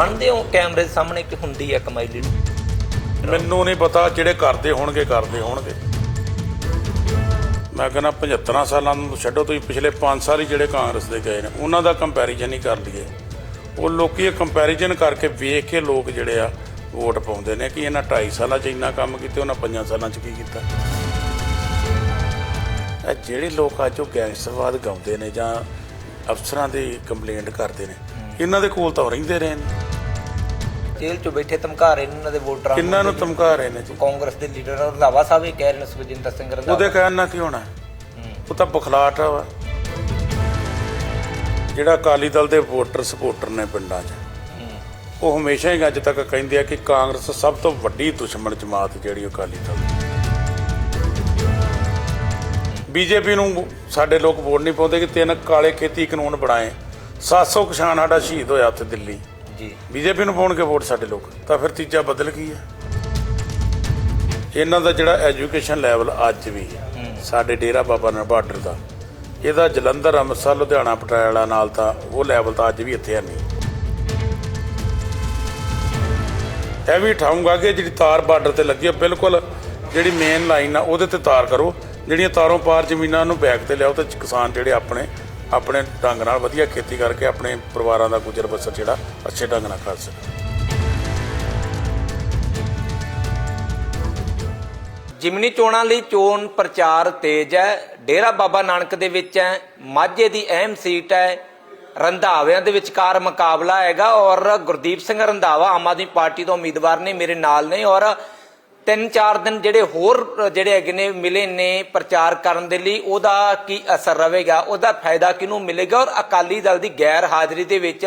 ਮੰਨਦੇ ਹੋ ਕੈਮਰੇ ਸਾਹਮਣੇ ਕਿ ਹੁੰਦੀ ਹੈ ਕਮਾਈ ਲਈ ਮੈਨੂੰ ਨਹੀਂ ਪਤਾ ਜਿਹੜੇ ਕਰਦੇ ਹੋਣਗੇ ਕਰਦੇ ਹੋਣਗੇ। ਮੈਂ ਕਹਿੰਦਾ 75 ਸਾਲਾਂ ਨੂੰ ਛੱਡੋ, ਤੁਸੀਂ ਪਿਛਲੇ 5 ਸਾਲ ਹੀ ਜਿਹੜੇ ਕਾਂਗਰਸ ਦੇ ਗਏ ਨੇ, ਉਹਨਾਂ ਦਾ ਕੰਪੈਰੀਜ਼ਨ ਹੀ ਕਰ ਲਈਏ। ਉਹ ਲੋਕੀ ਇਹ ਕੰਪੈਰੀਜ਼ਨ ਕਰਕੇ ਵੇਖ ਕੇ ਲੋਕ ਜਿਹੜੇ ਆ, ਵੋਟ ਪਾਉਂਦੇ ਨੇ ਕਿ ਇਹਨਾਂ 2.5 ਸਾਲਾਂ 'ਚ ਇੰਨਾ ਕੰਮ ਕੀਤਾ, ਉਹਨਾਂ 5 ਸਾਲਾਂ 'ਚ ਕੀ ਕੀਤਾ? ਇਹ ਜਿਹੜੇ ਲੋਕ ਅੱਜ ਉਹ ਗੈਂਗਸਟਰਵਾਦ ਗਾਉਂਦੇ ਨੇ ਜਾਂ ਅਫਸਰਾਂ ਦੀ ਕੰਪਲੇਂਟ ਕਰਦੇ ਨੇ ਇਹਨਾਂ ਦੇ ਕੋਲ ਤਾਂ ਉਹ ਰਹਿੰਦੇ ਰਹੇ ਨੇ। ਜੇਲ੍ਹ 'ਚ ਬੈਠੇ ਧਮਕਾ ਰਹੇ ਨੇ ਉਹਨਾਂ ਦੇ ਵੋਟਰਾਂ ਕਿੰਨਾਂ ਨੂੰ ਧਮਕਾ ਰਹੇ ਨੇ ਜੀ? ਕਾਂਗਰਸ ਦੇ ਲੀਡਰ ਰੰਧਾਵਾ ਸਾਹਿਬ ਇਹ ਕਹਿ ਰਹੇ ਨੇ ਸੁਖਜਿੰਦਰ ਸਿੰਘ ਰੰਧਾਵਾ। ਉਹਦੇ ਕਹਿਣ ਨਾਲ ਕੀ ਹੋਣਾ ਉਹ ਤਾਂ ਬਖਲਾਟ ਵਾ। ਜਿਹੜਾ ਅਕਾਲੀ ਦਲ ਦੇ ਵੋਟਰ ਸਪੋਰਟਰ ਨੇ ਪਿੰਡਾਂ 'ਚ। ਉਹ ਹਮੇਸ਼ਾ ਹੀ ਅੱਜ ਤੱਕ ਕਹਿੰਦੇ ਆ ਕਿ ਕਾਂਗਰਸ ਸਭ ਤੋਂ ਵੱਡੀ ਦੁਸ਼ਮਣ ਜਮਾਤ ਜਿਹੜੀ ਅਕਾਲੀ ਦਲ ਬੀਜੇਪੀ ਨੂੰ ਸਾਡੇ ਲੋਕ ਵੋਟ ਨਹੀਂ ਪਾਉਂਦੇ ਕਿ ਤਿੰਨ ਕਾਲੇ ਖੇਤੀ ਕਾਨੂੰਨ ਬਣਾਏ। 700 ਕਿਸਾਨ ਸਾਡਾ ਸ਼ਹੀਦ ਹੋਇਆ ਉੱਥੇ ਦਿੱਲੀ। ਜੀ। ਬੀਜੇਪੀ ਨੂੰ ਪਾਉਣਗੇ ਵੋਟ ਸਾਡੇ ਲੋਕ। ਤਾਂ ਫਿਰ ਤੀਜਾ ਬਦਲ ਕੀ ਹੈ? ਇਹਨਾਂ ਦਾ ਜਿਹੜਾ ਐਜੂਕੇਸ਼ਨ ਲੈਵਲ ਅੱਜ ਵੀ ਸਾਡੇ ਡੇਰਾ ਬਾਬਾ ਨਾਨਕ ਬਾਰਡਰ ਦਾ ਇਹਦਾ ਜਲੰਧਰ ਅੰਮ੍ਰਿਤਸਰ ਲੁਧਿਆਣਾ ਪਟਿਆਲਾ ਨਾਲ ਤਾਂ ਉਹ ਲੈਵਲ ਤਾਂ ਅੱਜ ਵੀ ਇੱਥੇ ਹੈ ਨਹੀਂ। ਇਹ ਵੀ ਠਾਉਂਗਾ ਕਿ ਜਿਹੜੀ ਤਾਰ ਬਾਰਡਰ ਤੇ ਲੱਗੀ ਹੈ ਬਿਲਕੁਲ ਜਿਹੜੀ ਮੇਨ ਲਾਈਨ ਆ ਉਹਦੇ ਤੇ ਤਾਰ ਕਰੋ। ਜਿਹੜੀਆਂ ਤਾਰੋਂ ਪਾਰ ਜ਼ਮੀਨਾਂ ਨੂੰ ਬੈਕ ਤੇ ਲਿਆਓ ਤੇ ਕਿਸਾਨ ਜਿਹੜੇ ਆਪਣੇ ਆਪਣੇ ਢੰਗ ਨਾਲ ਵਧੀਆ ਖੇਤੀ ਕਰਕੇ ਆਪਣੇ ਪਰਿਵਾਰਾਂ ਦਾ ਗੁਜ਼ਰ ਬਸਰ ਜਿਹੜਾ, ਅੱਛੇ ਢੰਗ ਨਾਲ ਕਰ ਸਕਣ। ਜਿਮਨੀ ਚੋਣਾਂ ਲਈ ਚੋਣ ਪ੍ਰਚਾਰ ਤੇਜ਼ ਹੈ। ਡੇਰਾ ਬਾਬਾ ਨਾਨਕ ਦੇ ਵਿੱਚ ਹੈ। ਮਾਝੇ ਦੀ ਅਹਿਮ ਸੀਟ ਹੈ। ਰੰਧਾਵਿਆਂ ਦੇ ਵਿਚਕਾਰ ਮੁਕਾਬਲਾ ਹੈਗਾ ਔਰ ਗੁਰਦੀਪ ਸਿੰਘ ਰੰਧਾਵਾ ਆਮ ਆਦਮੀ ਪਾਰਟੀ ਤੋਂ ਉਮੀਦਵਾਰ ਨੇ ਮੇਰੇ ਨਾਲ ਨੇ ਔਰ ਤਿੰਨ ਚਾਰ ਦਿਨ ਜਿਹੜੇ ਹੋਰ ਜਿਹੜੇ ਹੈਗੇ ਨੇ ਮਿਲੇ ਨੇ ਪ੍ਰਚਾਰ ਕਰਨ ਦੇ ਲਈ ਉਹਦਾ ਕੀ ਅਸਰ ਰਹੇਗਾ? ਉਹਦਾ ਫਾਇਦਾ ਕਿਹਨੂੰ ਮਿਲੇਗਾ? ਔਰ ਅਕਾਲੀ ਦਲ ਦੀ ਗੈਰ ਹਾਜ਼ਰੀ ਦੇ ਵਿੱਚ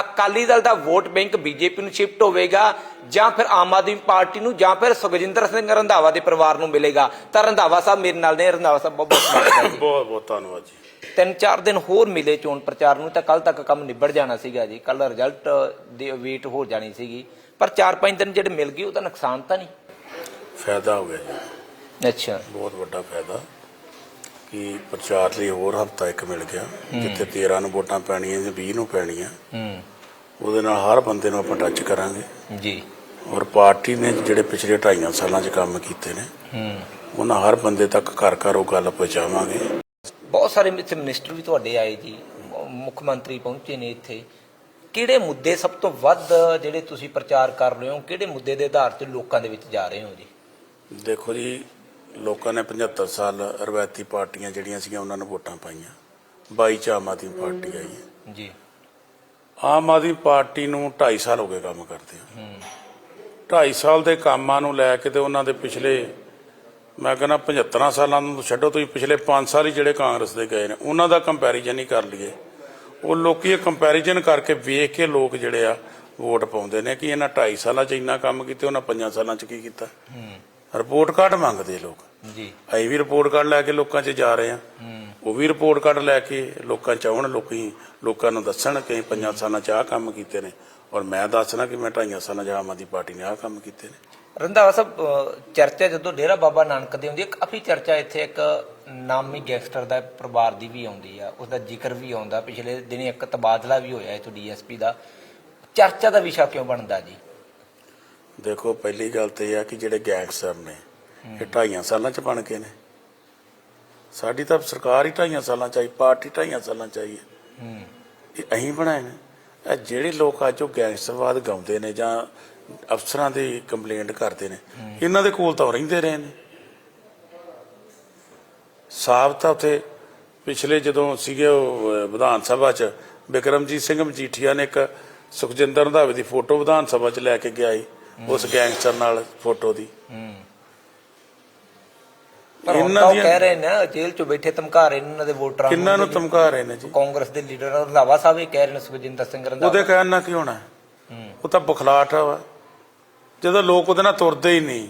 ਅਕਾਲੀ ਦਲ ਦਾ ਵੋਟ ਬੈਂਕ ਬੀਜੇਪੀ ਨੂੰ ਸ਼ਿਫਟ ਹੋਵੇਗਾ ਜਾਂ ਫਿਰ ਆਮ ਆਦਮੀ ਪਾਰਟੀ ਨੂੰ ਜਾਂ ਫਿਰ ਸੁਖਜਿੰਦਰ ਸਿੰਘ ਰੰਧਾਵਾ ਦੇ ਪਰਿਵਾਰ ਨੂੰ ਮਿਲੇਗਾ? ਤਾਂ ਰੰਧਾਵਾ ਸਾਹਿਬ ਮੇਰੇ ਨਾਲ ਨੇ। ਰੰਧਾਵਾ ਸਾਹਿਬ ਬਹੁਤ ਬਹੁਤ ਜੀ। ਬਹੁਤ ਬਹੁਤ ਧੰਨਵਾਦ ਜੀ। ਤਿੰਨ ਚਾਰ ਦਿਨ ਹੋਰ ਮਿਲੇ ਚੋਣ ਪ੍ਰਚਾਰ ਨੂੰ ਤਾਂ ਕੱਲ ਤੱਕ ਕੰਮ ਨਿਬੜ ਜਾਣਾ ਸੀਗਾ ਜੀ। ਕੱਲ ਰਿਜ਼ਲਟ ਦੀ ਵੇਟ ਹੋ ਜਾਣੀ ਸੀਗੀ। ਪਰ ਚਾਰ ਪੰਜ ਦਿਨ ਜਿਹੜੇ ਮਿਲ ਗਏ ਉਹਦਾ ਨੁਕਸਾਨ ਤਾਂ ਨਹੀਂ। ਫਾਇਦਾ ਹੋ ਗਿਆ ਜੀ। ਅੱਛਾ। ਬਹੁਤ ਵੱਡਾ ਫਾਇਦਾ। ਕਿ ਪ੍ਰਚਾਰ ਲਈ ਹੋਰ ਹਫਤਾ ਇੱਕ ਮਿਲ ਗਿਆ। ਜਿੱਥੇ 13 ਨੂੰ ਵੋਟਾਂ ਪੈਣੀਆਂ ਜਾਂ 20 ਨੂੰ ਪੈਣੀਆਂ ਹੂੰ ਉਹਦੇ ਨਾਲ ਹਰ ਬੰਦੇ ਨੂੰ ਆਪਾਂ ਟੱਚ ਕਰਾਂਗੇ। ਜੀ। ਔਰ ਪਾਰਟੀ ਨੇ ਜਿਹੜੇ ਪਿਛਲੇ 2.5 ਸਾਲਾਂ 'ਚ ਕੰਮ ਕੀਤੇ ਨੇ ਹੂੰ ਉਹਨਾਂ ਹਰ ਬੰਦੇ ਤੱਕ ਘਰ ਘਰ ਉਹ ਗੱਲ ਪਹੁੰਚਾਵਾਂਗੇ। ਬਹੁਤ ਸਾਰੇ ਇੱਥੇ ਮਿਨਿਸਟਰ ਵੀ ਤੁਹਾਡੇ ਆਏ ਜੀ। ਮ- ਮੁੱਖ ਮੰਤਰੀ ਪਹੁੰਚੇ ਨੇ ਇੱਥੇ। ਕਿਹੜੇ ਮੁੱਦੇ ਸਭ ਤੋਂ ਵੱਧ ਜਿਹੜੇ ਤੁਸੀਂ ਪ੍ਰਚਾਰ ਕਰ ਰਹੇ ਹੋ? ਕਿਹੜੇ ਮੁੱਦੇ ਦੇ ਆਧਾਰ ਤੇ ਲੋਕਾਂ ਦੇ ਵਿੱਚ ਜਾ ਰਹੇ ਹੋ ਜੀ? ਦੇਖੋ ਜੀ ਲੋਕਾਂ ਨੇ 75 ਸਾਲ ਰਵਾਇਤੀ ਪਾਰਟੀਆਂ ਜਿਹੜੀਆਂ ਸੀਗੀਆਂ ਉਹਨਾਂ ਨੂੰ ਵੋਟਾਂ ਪਾਈਆਂ। 22 ਚ ਆਮ ਆਦਮੀ ਪਾਰਟੀ ਆਈ ਹੈ। ਜੀ। ਆਮ ਆਦਮੀ ਪਾਰਟੀ ਨੂੰ 2.5 ਸਾਲ ਹੋ ਗਏ ਕੰਮ ਕਰਦੇ ਆ। 2.5 ਸਾਲ ਦੇ ਕੰਮਾਂ ਨੂੰ ਲੈ ਕੇ ਤੇ ਉਹਨਾਂ ਦੇ ਪਿਛਲੇ ਮੈਂ ਕਹਿੰਦਾ 75 ਸਾਲਾਂ ਨੂੰ ਛੱਡੋ ਤੁਸੀਂ ਪਿਛਲੇ 5 ਸਾਲ ਹੀ ਜਿਹੜੇ ਕਾਂਗਰਸ ਦੇ ਗਏ ਨੇ ਉਹਨਾਂ ਦਾ ਕੰਪੈਰੀਜ਼ਨ ਹੀ ਕਰ ਲਈਏ। ਉਹ ਲੋਕੀ ਇਹ ਕੰਪੈਰੀਜ਼ਨ ਕਰਕੇ ਵੇਖ ਕੇ ਲੋਕ ਜਿਹੜੇ ਆ ਵੋਟ ਪਾਉਂਦੇ ਨੇ ਕਿ ਇਹਨਾਂ 2.5 ਸਾਲਾਂ 'ਚ ਇੰਨਾ ਕੰਮ ਕੀਤੇ ਉਹਨਾਂ 5 ਸਾਲਾਂ 'ਚ ਕੀ ਕੀਤਾ। ਰਿਪੋਰਟ ਕਾਰਡ ਮੰਗਦੇ ਲੋਕ। ਜੀ। ਅਸੀਂ ਵੀ ਰਿਪੋਰਟ ਕਾਰਡ ਲੈ ਕੇ ਲੋਕਾਂ 'ਚ ਜਾ ਰਹੇ ਆ ਉਹ ਵੀ ਰਿਪੋਰਟ ਕਾਰਡ ਲੈ ਕੇ ਲੋਕਾਂ 'ਚ ਆਉਣ ਲੋਕੀ ਲੋਕਾਂ ਨੂੰ ਦੱਸਣ ਕਿ ਪੰਜਾਂ ਸਾਲਾਂ 'ਚ ਆਹ ਕੰਮ ਕੀਤੇ ਨੇ। ਔਰ ਮੈਂ ਦੱਸਣਾ ਕਿ ਮੈਂ ਢਾਈਆਂ ਸਾਲਾਂ 'ਚ ਆਮ ਆਦਮੀ ਪਾਰਟੀ ਨੇ ਆਹ ਕੰਮ ਕੀਤੇ ਨੇ। ਰੰਧਾਵਾ ਸਾਹਿਬ ਚਰਚਾ ਜਦੋਂ ਡੇਰਾ ਬਾਬਾ ਨਾਨਕ ਦੀ ਹੁੰਦੀ ਹੈ ਕਾਫੀ ਚਰਚਾ ਇੱਥੇ ਇੱਕ ਨਾਮੀ ਗੈਂਗਸਟਰ ਦਾ ਪਰਿਵਾਰ ਦੀ ਵੀ ਆਉਂਦੀ ਆ ਉਸ ਦਾ ਜ਼ਿਕਰ ਵੀ ਆਉਂਦਾ। ਪਿਛਲੇ ਦਿਨੀ ਇੱਕ ਤਬਾਦਲਾ ਵੀ ਹੋਇਆ ਇਥੋਂ ਡੀਐਸਪੀ ਦਾ। ਚਰਚਾ ਦਾ ਵਿਸ਼ਾ ਕਿਉਂ ਬਣਦਾ ਜੀ? ਦੇਖੋ ਪਹਿਲੀ ਗੱਲ ਤੇ ਇਹ ਆ ਕਿ ਜਿਹੜੇ ਗੈਂਗਸਟਰ ਨੇ ਇਹ ਢਾਈਆਂ ਸਾਲਾਂ 'ਚ ਬਣ ਕੇ ਨੇ। ਸਾਡੀ ਤਾਂ ਸਰਕਾਰ ਹੀ ਢਾਈਆਂ ਸਾਲਾਂ 'ਚ ਆਈ ਪਾਰਟੀ ਢਾਈਆਂ ਸਾਲਾਂ 'ਚ ਆਈ ਹੈ। ਇਹ ਅਹੀਂ ਬਣਾਏ ਨੇ। ਇਹ ਜਿਹੜੇ ਲੋਕ ਅੱਜ ਉਹ ਗੈਂਗਸਟਰਵਾਦ ਗਾਉਂਦੇ ਨੇ ਜਾਂ ਅਫਸਰਾਂ ਦੀ ਕੰਪਲੇਂਟ ਕਰਦੇ ਨੇ ਇਹਨਾਂ ਦੇ ਕੋਲ ਤਾਂ ਰਹਿੰਦੇ ਰਹੇ ਨੇ। ਸਾਬਤ ਤਾਂ ਉੱਥੇ ਪਿਛਲੇ ਜਦੋਂ ਸੀਗੇ ਵਿਧਾਨ ਸਭਾ 'ਚ ਬਿਕਰਮਜੀਤ ਸਿੰਘ ਮਜੀਠੀਆ ਨੇ ਇੱਕ ਸੁਖਜਿੰਦਰ ਰੰਧਾਵੇ ਦੀ ਫੋਟੋ ਵਿਧਾਨ ਸਭਾ 'ਚ ਲੈ ਕੇ ਗਿਆ ਸੀ। ਉਸ ਗੈਂਗਸਟਰ ਨਾਲ ਫੋਟੋ ਦੀ। ਪਰ ਹੁਣ ਇਹਨਾਂ ਤਾਂ ਉਹ ਦੀਆਂ- ਕਹਿ ਰਹੇ ਨੇ ਜੇਲ੍ਹ 'ਚ ਬੈਠੇ ਧਮਕਾ ਰਹੇ ਨੇ ਉਹਨਾਂ ਦੇ ਵੋਟਰਾਂ ਕਿੰਨਾਂ ਨੂੰ ਧਮਕਾ ਰਹੇ ਨੇ ਜੀ? ਕਾਂਗਰਸ ਦੇ ਲੀਡਰ ਰੰਧਾਵਾ ਸਾਹਿਬ ਇਹ ਕਹਿ ਰਹੇ ਨੇ ਸੁਖਜਿੰਦਰ ਸਿੰਘ ਰੰਧਾਵਾ। ਉਹਦੇ ਕਹਿਣ ਨਾਲ ਕੀ ਹੋਣਾ? ਉਹ ਤਾਂ ਬਖਲਾਟ ਵਾ। ਜਦੋਂ ਲੋਕ ਉਹਦੇ ਨਾਲ ਤੁਰਦੇ ਹੀ ਨਹੀਂ।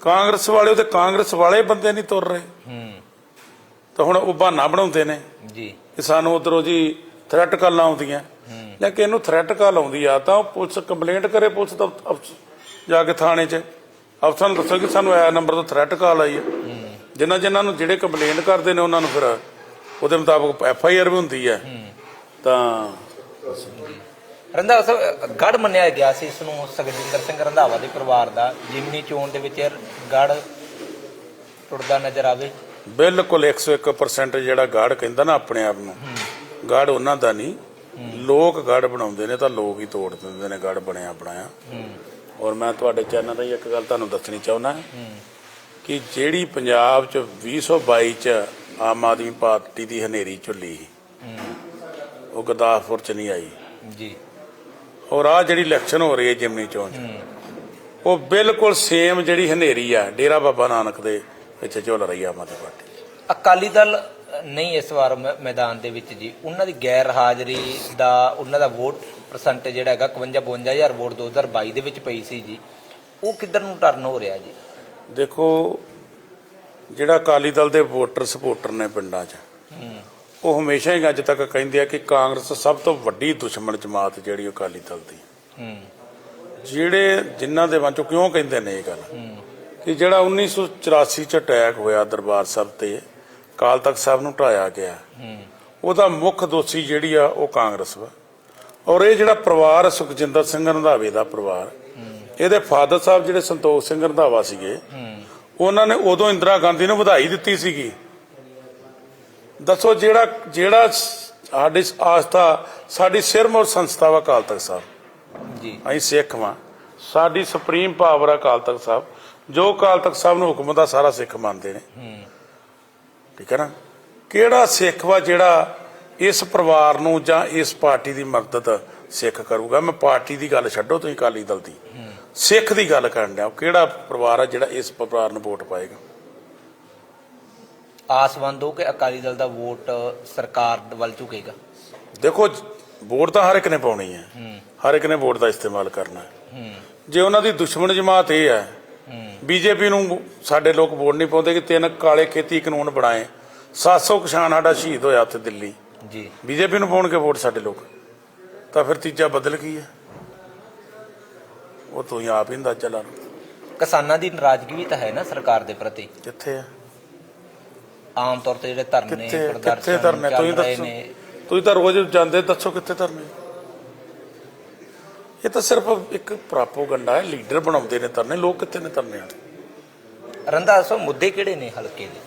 ਕਾਂਗਰਸ ਵਾਲੇ ਉਹਦੇ ਕਾਂਗਰਸ ਵਾਲੇ ਬੰਦੇ ਨਹੀਂ ਤੁਰ ਰਹੇ। ਤਾਂ ਹੁਣ ਉਹ ਬਹਾਨਾ ਬਣਾਉਂਦੇ ਨੇ ਜੀ। ਕਿ ਸਾਨੂੰ ਉਧਰੋਂ ਜੀ ਥ੍ਰੈਟ ਕਾਲਾਂ ਆਉਂਦੀਆਂ। ਲੇਕਿਨ ਇਹਨੂੰ ਥ੍ਰੈਟ ਕਾਲ ਆਉਂਦੀ ਆ ਤਾਂ ਪੁਲਿਸ ਕੰਪਲੇਂਟ ਕਰੇ ਪੁਲਿਸ ਦਾ ਜਾ ਕੇ ਥਾਣੇ 'ਚ। ਅਫਸਰ ਨੂੰ ਦੱਸੋ ਕਿ ਸਾਨੂੰ ਇਹ ਨੰਬਰ ਤੋਂ ਥ੍ਰੈਟ ਕਾਲ ਆਈ ਹੈ ਜਿਨ੍ਹਾਂ ਜਿਨ੍ਹਾਂ ਨੂੰ ਜਿਹੜੇ ਕੰਪਲੇਂਟ ਕਰਦੇ ਨੇ ਉਹਨਾਂ ਨੂੰ ਫਿਰ ਉਹਦੇ ਮੁਤਾਬਕ ਐਫ ਆਈ ਆਰ ਵੀ ਹੁੰਦੀ ਹੈ। ਤਾਂ ਰੰਧਾਵਾ ਸਾਹਿਬ ਗੜ ਮੰਨਿਆ ਗਿਆ ਸੀ ਇਸ ਨੂੰ ਸੁਖਜਿੰਦਰ ਸਿੰਘ ਰੰਧਾਵਾ ਦੇ ਪਰਿਵਾਰ ਦਾ। ਜਿਮਨੀ ਚੋਣ ਦੇ ਵਿੱਚ ਗੜ ਟੁੱਟਦਾ ਨਜ਼ਰ ਆਵੇ। ਬਿਲਕੁਲ 101% ਜਿਹੜਾ ਗਾੜ ਕਹਿੰਦਾ ਨਾ ਆਪਣੇ ਆਪ ਨੂੰ। ਗਾੜ ਉਹਨਾਂ ਦਾ ਨਹੀਂ। ਲੋਕ ਗਾੜ ਬਣਾਉਂਦੇ ਨੇ ਤਾਂ ਲੋਕ ਹੀ ਤੋੜ ਦਿੰਦੇ ਨੇ ਗਾੜ ਬਣਿਆ ਬਣਾਇਆ। ਔਰ ਮੈਂ ਤੁਹਾਡੇ ਚੈਨਲ ਤੇ ਇੱਕ ਗੱਲ ਤੁਹਾਨੂੰ ਦੱਸਣੀ ਚਾਹੁੰਦਾ ਕਿ ਜਿਹੜੀ ਪੰਜਾਬ ਚ 2022 ਚ ਆਮ ਆਦਮੀ ਪਾਰਟੀ ਦੀ ਹਨੇਰੀ ਝੁੱਲੀ ਸੀ, ਉਹ ਗੁਰਦਾਸਪੁਰ ਚ ਨਹੀਂ ਆਈ। ਜੀ। ਔਰ ਆ ਜਿਹੜੀ ਇਲੈਕਸ਼ਨ ਹੋ ਰਹੀ ਹੈ ਜਿਮਨੀ ਚ ਉਹ ਬਿਲਕੁਲ ਸੇਮ ਜਿਹੜੀ ਹਨੇਰੀ ਆ ਡੇਰਾ ਬਾਬਾ ਨਾਨਕ ਦੇ ਵਿੱਚ ਝੁੱਲ ਰਹੀ ਆ ਆਮ ਆਦਮੀ ਪਾਰਟੀ ਅਕਾਲੀ ਦਲ ਨਹੀਂ ਇਸ ਵਾਰ ਮੈਦਾਨ ਦੇ ਵਿੱਚ ਜੀ। ਉਹਨਾਂ ਦੀ ਗੈਰ ਹਾਜ਼ਰੀ ਦਾ ਉਹਨਾਂ ਦਾ ਵੋਟ ਪਰਸੈਂਟ ਜਿਹੜਾ ਹੈਗਾ 51 52000 ਵੋਟ 2022 ਦੇ ਵਿੱਚ ਪਈ ਸੀ ਜੀ। ਉਹ ਕਿੱਧਰ ਨੂੰ ਟਰਨ ਹੋ ਰਿਹਾ ਜੀ? ਦੇਖੋ ਜਿਹੜਾ ਅਕਾਲੀ ਦਲ ਦੇ ਵੋਟਰ ਸਪੋਰਟਰ ਨੇ ਪਿੰਡਾਂ 'ਚ ਉਹ ਹਮੇਸ਼ਾ ਹੀ ਅੱਜ ਤੱਕ ਕਹਿੰਦੇ ਆ ਕਿ ਕਾਂਗਰਸ ਸਭ ਤੋਂ ਵੱਡੀ ਦੁਸ਼ਮਣ ਜਮਾਤ ਜਿਹੜੀ ਉਹ ਅਕਾਲੀ ਦਲ ਦੀ। ਜਿਹੜੇ ਜਿਨ੍ਹਾਂ ਦੇ ਵਾਂਚੋਂ ਕਿਉਂ ਕਹਿੰਦੇ ਨੇ ਇਹ ਗੱਲ? ਕਿ ਜਿਹੜਾ 1984 ਚ ਅਟੈਕ ਹੋਇਆ ਦਰਬਾਰ ਸਾਹਿਬ ਤੇ ਕਾਲ ਤਖਤ ਸਾਹਿਬ ਨੂੰ ਢਾਇਆ ਗਿਆ। ਉਹਦਾ ਮੁੱਖ ਦੋਸ਼ੀ ਜਿਹੜੀ ਆ ਉਹ ਕਾਂਗਰਸ ਵਾ। ਔਰ ਇਹ ਜਿਹੜਾ ਪਰਿਵਾਰ ਸੁਖਜਿੰਦਰ ਸਿੰਘ ਰੰਧਾਵੇ ਦਾ ਪਰਿਵਾਰ ਇਹਦੇ ਫਾਦਰ ਸਾਹਿਬ ਜਿਹੜੇ ਸੰਤੋਖ ਸਿੰਘ ਰੰਧਾਵਾ ਸੀਗੇ ਉਹਨਾਂ ਨੇ ਉਦੋਂ ਇੰਦਰਾ ਗਾਂਧੀ ਨੂੰ ਵਧਾਈ ਦਿੱਤੀ ਸੀਗੀ। ਦੱਸੋ ਜਿਹੜਾ ਜਿਹੜਾ ਸਾਡੀ ਆਸਥਾ ਸਾਡੀ ਸਿਰਮੌਰ ਸੰਸਥਾ ਵਾ ਅਕਾਲ ਤਖਤ ਸਾਹਿਬ? ਜੀ। ਅਸੀਂ ਸਿੱਖ ਵਾਂ। ਸਾਡੀ ਸੁਪਰੀਮ ਪਾਵਰ ਆ ਅਕਾਲ ਤਖਤ ਸਾਹਿਬ। ਜੋ ਅਕਾਲ ਤਖਤ ਸਾਹਿਬ ਨੂੰ ਹੁਕਮ ਦਾ ਸਾਰਾ ਸਿੱਖ ਮੰਨਦੇ ਨੇ। ਹੂੰ। ਠੀਕ ਹੈ ਨਾ? ਕਿਹੜਾ ਸਿੱਖ ਵਾ ਜਿਹੜਾ ਇਸ ਪਰਿਵਾਰ ਨੂੰ ਜਾਂ ਇਸ ਪਾਰਟੀ ਦੀ ਮਦਦ ਸਿੱਖ ਕਰੂਗਾ? ਮੈਂ ਪਾਰਟੀ ਦੀ ਗੱਲ ਛੱਡੋ ਤੁਸੀਂ ਅਕਾਲੀ ਦਲ ਦੀ। ਸਿੱਖ ਦੀ ਗੱਲ ਕਰਨ ਡਿਆ। ਕਿਹੜਾ ਪਰਿਵਾਰ ਆ ਜਿਹੜਾ ਇਸ ਪਰਿਵਾਰ ਨੂੰ ਵੋਟ ਪਾਏਗਾ? ਆਸਵੰਦ ਹੋ ਕਿ ਅਕਾਲੀ ਦਲ ਦਾ ਵੋਟ ਸਰਕਾਰ ਵੱਲ ਝੁਕੇਗਾ। ਦੇਖੋ ਵੋਟ ਤਾਂ ਹਰ ਇੱਕ ਨੇ ਪਾਉਣੀ ਹੈ। ਹਰ ਇੱਕ ਨੇ ਵੋਟ ਦਾ ਇਸਤੇਮਾਲ ਕਰਨਾ ਹੈ। ਜੇ ਉਹਨਾਂ ਦੀ ਦੁਸ਼ਮਣ ਜਮਾਤ ਇਹ ਹੂੰ ਬੀਜੇਪੀ ਨੂੰ ਸਾਡੇ ਲੋਕ ਵੋਟ ਨਹੀਂ ਪਾਉਂਦੇ ਕਿ ਤਿੰਨ ਕਾਲੇ ਖੇਤੀ ਕਾਨੂੰਨ ਬਣਾਏ। 700 ਕਿਸਾਨ ਸਾਡਾ ਸ਼ਹੀਦ ਹੋਇਆ ਉੱਥੇ ਦਿੱਲੀ। ਜੀ। ਬੀਜੇਪੀ ਨੂੰ ਪਾਉਣਗੇ ਵੋਟ ਸਾਡੇ ਲੋਕ। ਤਾਂ ਫਿਰ ਤੀਜਾ ਬਦਲ ਕੀ ਹੈ? ਉਹ ਤੁਸੀਂ ਆਪ ਹੀ ਅੰਦਾਜ਼ਾ ਲਾ ਲਓ। ਕਿਸਾਨਾਂ ਦੀ ਨਾਰਾਜ਼ਗੀ ਵੀ ਤਾਂ ਹੈ ਨਾ ਸਰਕਾਰ ਦੇ ਪ੍ਰਤੀ। ਕਿੱਥੇ ਹੈ ਆਮ ਤੌਰ ਤੇ ਜਿਹੜੇ ਧਰਨੇ ਕਿੱਥੇ ਕਿੱਥੇ ਧਰਨੇ? ਤੁਸੀਂ ਦੱਸੋ। ਤੁਸੀਂ ਤਾਂ ਰੋਜ਼ ਜਾਂਦੇ ਦੱਸੋ ਕਿੱਥੇ ਧਰਨੇ? ਇਹ ਤਾਂ ਸਿਰਫ ਇੱਕ ਪ੍ਰਾਪੋਗੰਡਾ ਹੈ ਲੀਡਰ ਬਣਾਉਂਦੇ ਨੇ ਧਰਨੇ ਲੋਕ ਕਿੱਥੇ ਨੇ ਧਰਨੇ ਵਾਲੇ? ਰੰਦਾ ਸੋ ਮੁੱਦੇ ਕਿਹੜੇ ਨੇ ਹਲਕੇ ਦੇ?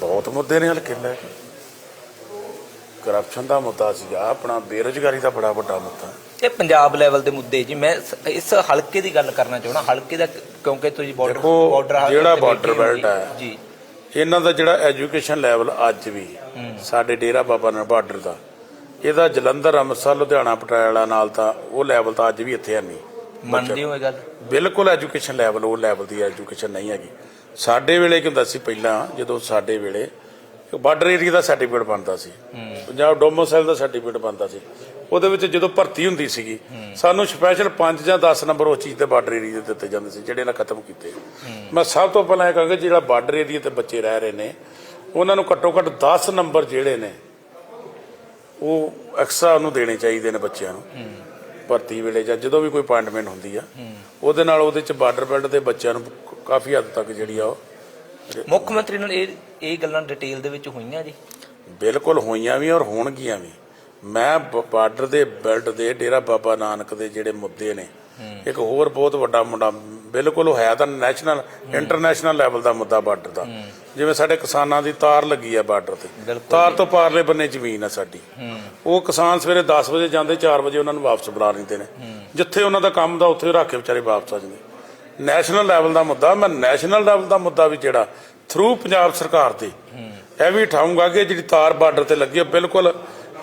ਬਹੁਤ ਮੁੱਦੇ ਨੇ ਹਲਕੇ ਲੈ ਕੇ ਕਰਪਸ਼ਨ ਦਾ ਮੁੱਦਾ ਸੀਗਾ ਆਪਣਾ ਬੇਰੁਜ਼ਗਾਰੀ ਦਾ ਬੜਾ ਵੱਡਾ ਮੁੱਦਾ। ਇਹ ਪੰਜਾਬ ਲੈਵਲ ਦੇ ਮੁੱਦੇ ਜੀ। ਮੈਂ ਇਸ ਹਲਕੇ ਦੀ ਗੱਲ ਕਰਨਾ ਚਾਹੁੰਦਾ। ਹਲਕੇ ਦਾ ਕਿਉਂਕਿ ਤੁਸੀਂ ਬਾਰਡਰ ਦੇਖੋ, ਬਾਰਡਰ ਜਿਹੜਾ border belt ਹੈ, ਜੀ ਇਹਨਾਂ ਦਾ ਜਿਹੜਾ ਐਜੂਕੇਸ਼ਨ ਲੈਵਲ ਅੱਜ ਵੀ ਸਾਡੇ ਡੇਰਾ ਬਾਬਾ ਨਾਨਕ ਬਾਰਡਰ ਦਾ ਇਹਦਾ ਜਲੰਧਰ ਅੰਮ੍ਰਿਤਸਰ ਲੁਧਿਆਣਾ ਪਟਿਆਲਾ ਨਾਲ ਤਾਂ ਉਹ ਲੈਵਲ ਤਾਂ ਅੱਜ ਵੀ ਇੱਥੇ ਹੈ ਨਹੀਂ। ਮੰਨਦੇ ਹੋ ਇਹ ਗੱਲ? ਬਿਲਕੁਲ ਐਜੂਕੇਸ਼ਨ ਲੈਵਲ ਉਹ ਲੈਵਲ ਦੀ ਐਜੂਕੇਸ਼ਨ ਨਹੀਂ ਹੈਗੀ। ਸਾਡੇ ਵੇਲੇ ਕੀ ਹੁੰਦਾ ਸੀ ਪਹਿਲਾਂ ਜਦੋਂ ਸਾਡੇ ਵੇਲੇ ਬਾਰਡਰ ਏਰੀਆ ਦਾ ਸਰਟੀਫਿਕੇਟ ਬਣਦਾ ਸੀ। ਪੰਜਾਬ ਡੋਮੋਸਾਈਲ ਦਾ ਸਰਟੀਫਿਕੇਟ ਬਣਦਾ ਸੀ। ਉਹਦੇ ਵਿੱਚ ਜਦੋਂ ਭਰਤੀ ਹੁੰਦੀ ਸੀਗੀ ਸਾਨੂੰ ਸਪੈਸ਼ਲ 5 ਜਾਂ 10 ਨੰਬਰ ਉਸ ਚੀਜ਼ ਤੇ ਬਾਰਡਰ ਏਰੀਆ ਦੇ ਦਿੱਤੇ ਜਾਂਦੇ ਸੀ ਜਿਹੜੇ ਨਾ ਖਤਮ ਕੀਤੇ। ਮੈਂ ਸਭ ਤੋਂ ਪਹਿਲਾਂ ਇਹ ਕਹਾਂਗਾ ਜਿਹੜਾ ਬਾਰਡਰ ਏਰੀਆ ਤੇ ਬੱਚੇ ਰਹਿ ਰਹੇ ਨੇ ਉਹਨਾਂ ਨੂੰ ਘੱਟੋ ਘੱਟ 10 ਨੰਬਰ ਜਿਹੜੇ ਨੇ ਉਹ ਐਕਸਟਰਾ ਉਹਨੂੰ ਦੇਣੇ ਚਾਹੀਦੇ ਨੇ ਬੱਚਿਆਂ ਨੂੰ। ਭਰਤੀ ਵੇਲੇ ਜਾਂ ਜਦੋਂ ਵੀ ਕੋਈ ਅਪਾਇੰਟਮੈਂਟ ਹੁੰਦੀ ਆ। ਉਹਦੇ ਨਾਲ ਉਹਦੇ ਚ ਬਾਰਡਰ ਬੈਲਟ ਦੇ ਬੱਚਿਆਂ ਨੂੰ ਕਾਫੀ ਹੱਦ ਤੱਕ ਜਿਹੜੀ ਆ ਉਹ ਮੁੱਖ ਮੰਤਰੀ ਨਾਲ ਇਹ ਇਹ ਗੱਲਾਂ ਡਿਟੇਲ ਦੇ ਵਿੱਚ ਹੋਈਆਂ ਜੀ? ਬਿਲਕੁਲ ਹੋਈਆਂ ਵੀ ਔਰ ਹੋਣਗੀਆਂ ਵੀ। ਮੈਂ ਬਾਰਡਰ ਦੇ ਬੈਲਟ ਦੇ ਡੇਰਾ ਬਾਬਾ ਨਾਨਕ ਦੇ ਜਿਹੜੇ ਮੁੱਦੇ ਨੇ। ਇੱਕ ਹੋਰ ਬਹੁਤ ਵੱਡਾ ਮੁੱਦਾ ਬਿਲਕੁਲ ਉਹ ਹੈ ਤਾਂ ਨੈਸ਼ਨਲ ਇੰਟਰਨੈਸ਼ਨਲ ਲੈਵਲ ਦਾ ਮੁੱਦਾ ਬਾਰਡਰ ਦਾ। ਜਿਵੇਂ ਸਾਡੇ ਕਿਸਾਨਾਂ ਦੀ ਤਾਰ ਲੱਗੀ ਆ ਬਾਰਡਰ ਤੇ। ਤਾਰ ਤੋਂ ਪਾਰਲੇ ਬੰਨੇ ਜ਼ਮੀਨ ਆ ਸਾਡੀ। ਉਹ ਕਿਸਾਨ ਸਵੇਰੇ 10 ਵਜੇ ਜਾਂਦੇ 4 ਵਜੇ ਉਹਨਾਂ ਨੂੰ ਵਾਪਸ ਬੁਲਾ ਲੈਂਦੇ ਨੇ। ਜਿੱਥੇ ਉਹਨਾਂ ਦਾ ਕੰਮ ਦਾ ਉੱਥੇ ਰੱਖ ਕੇ ਵਿਚਾਰੇ ਵਾਪਸ ਆ ਜਾਂਦੇ। ਨੈਸ਼ਨਲ ਲੈਵਲ ਦਾ ਮੁੱਦਾ ਮੈਂ ਨੈਸ਼ਨਲ ਲੈਵਲ ਦਾ ਮੁੱਦਾ ਵੀ ਜਿਹੜਾ ਥਰੂ ਪੰਜਾਬ ਸਰਕਾਰ ਦੇ ਇਹ ਵੀ ਠਾਉਂਗਾ ਕਿ ਜਿਹੜੀ ਤਾਰ ਬਾਰਡਰ ਤੇ ਲੱਗੀ ਆ ਬਿਲਕੁਲ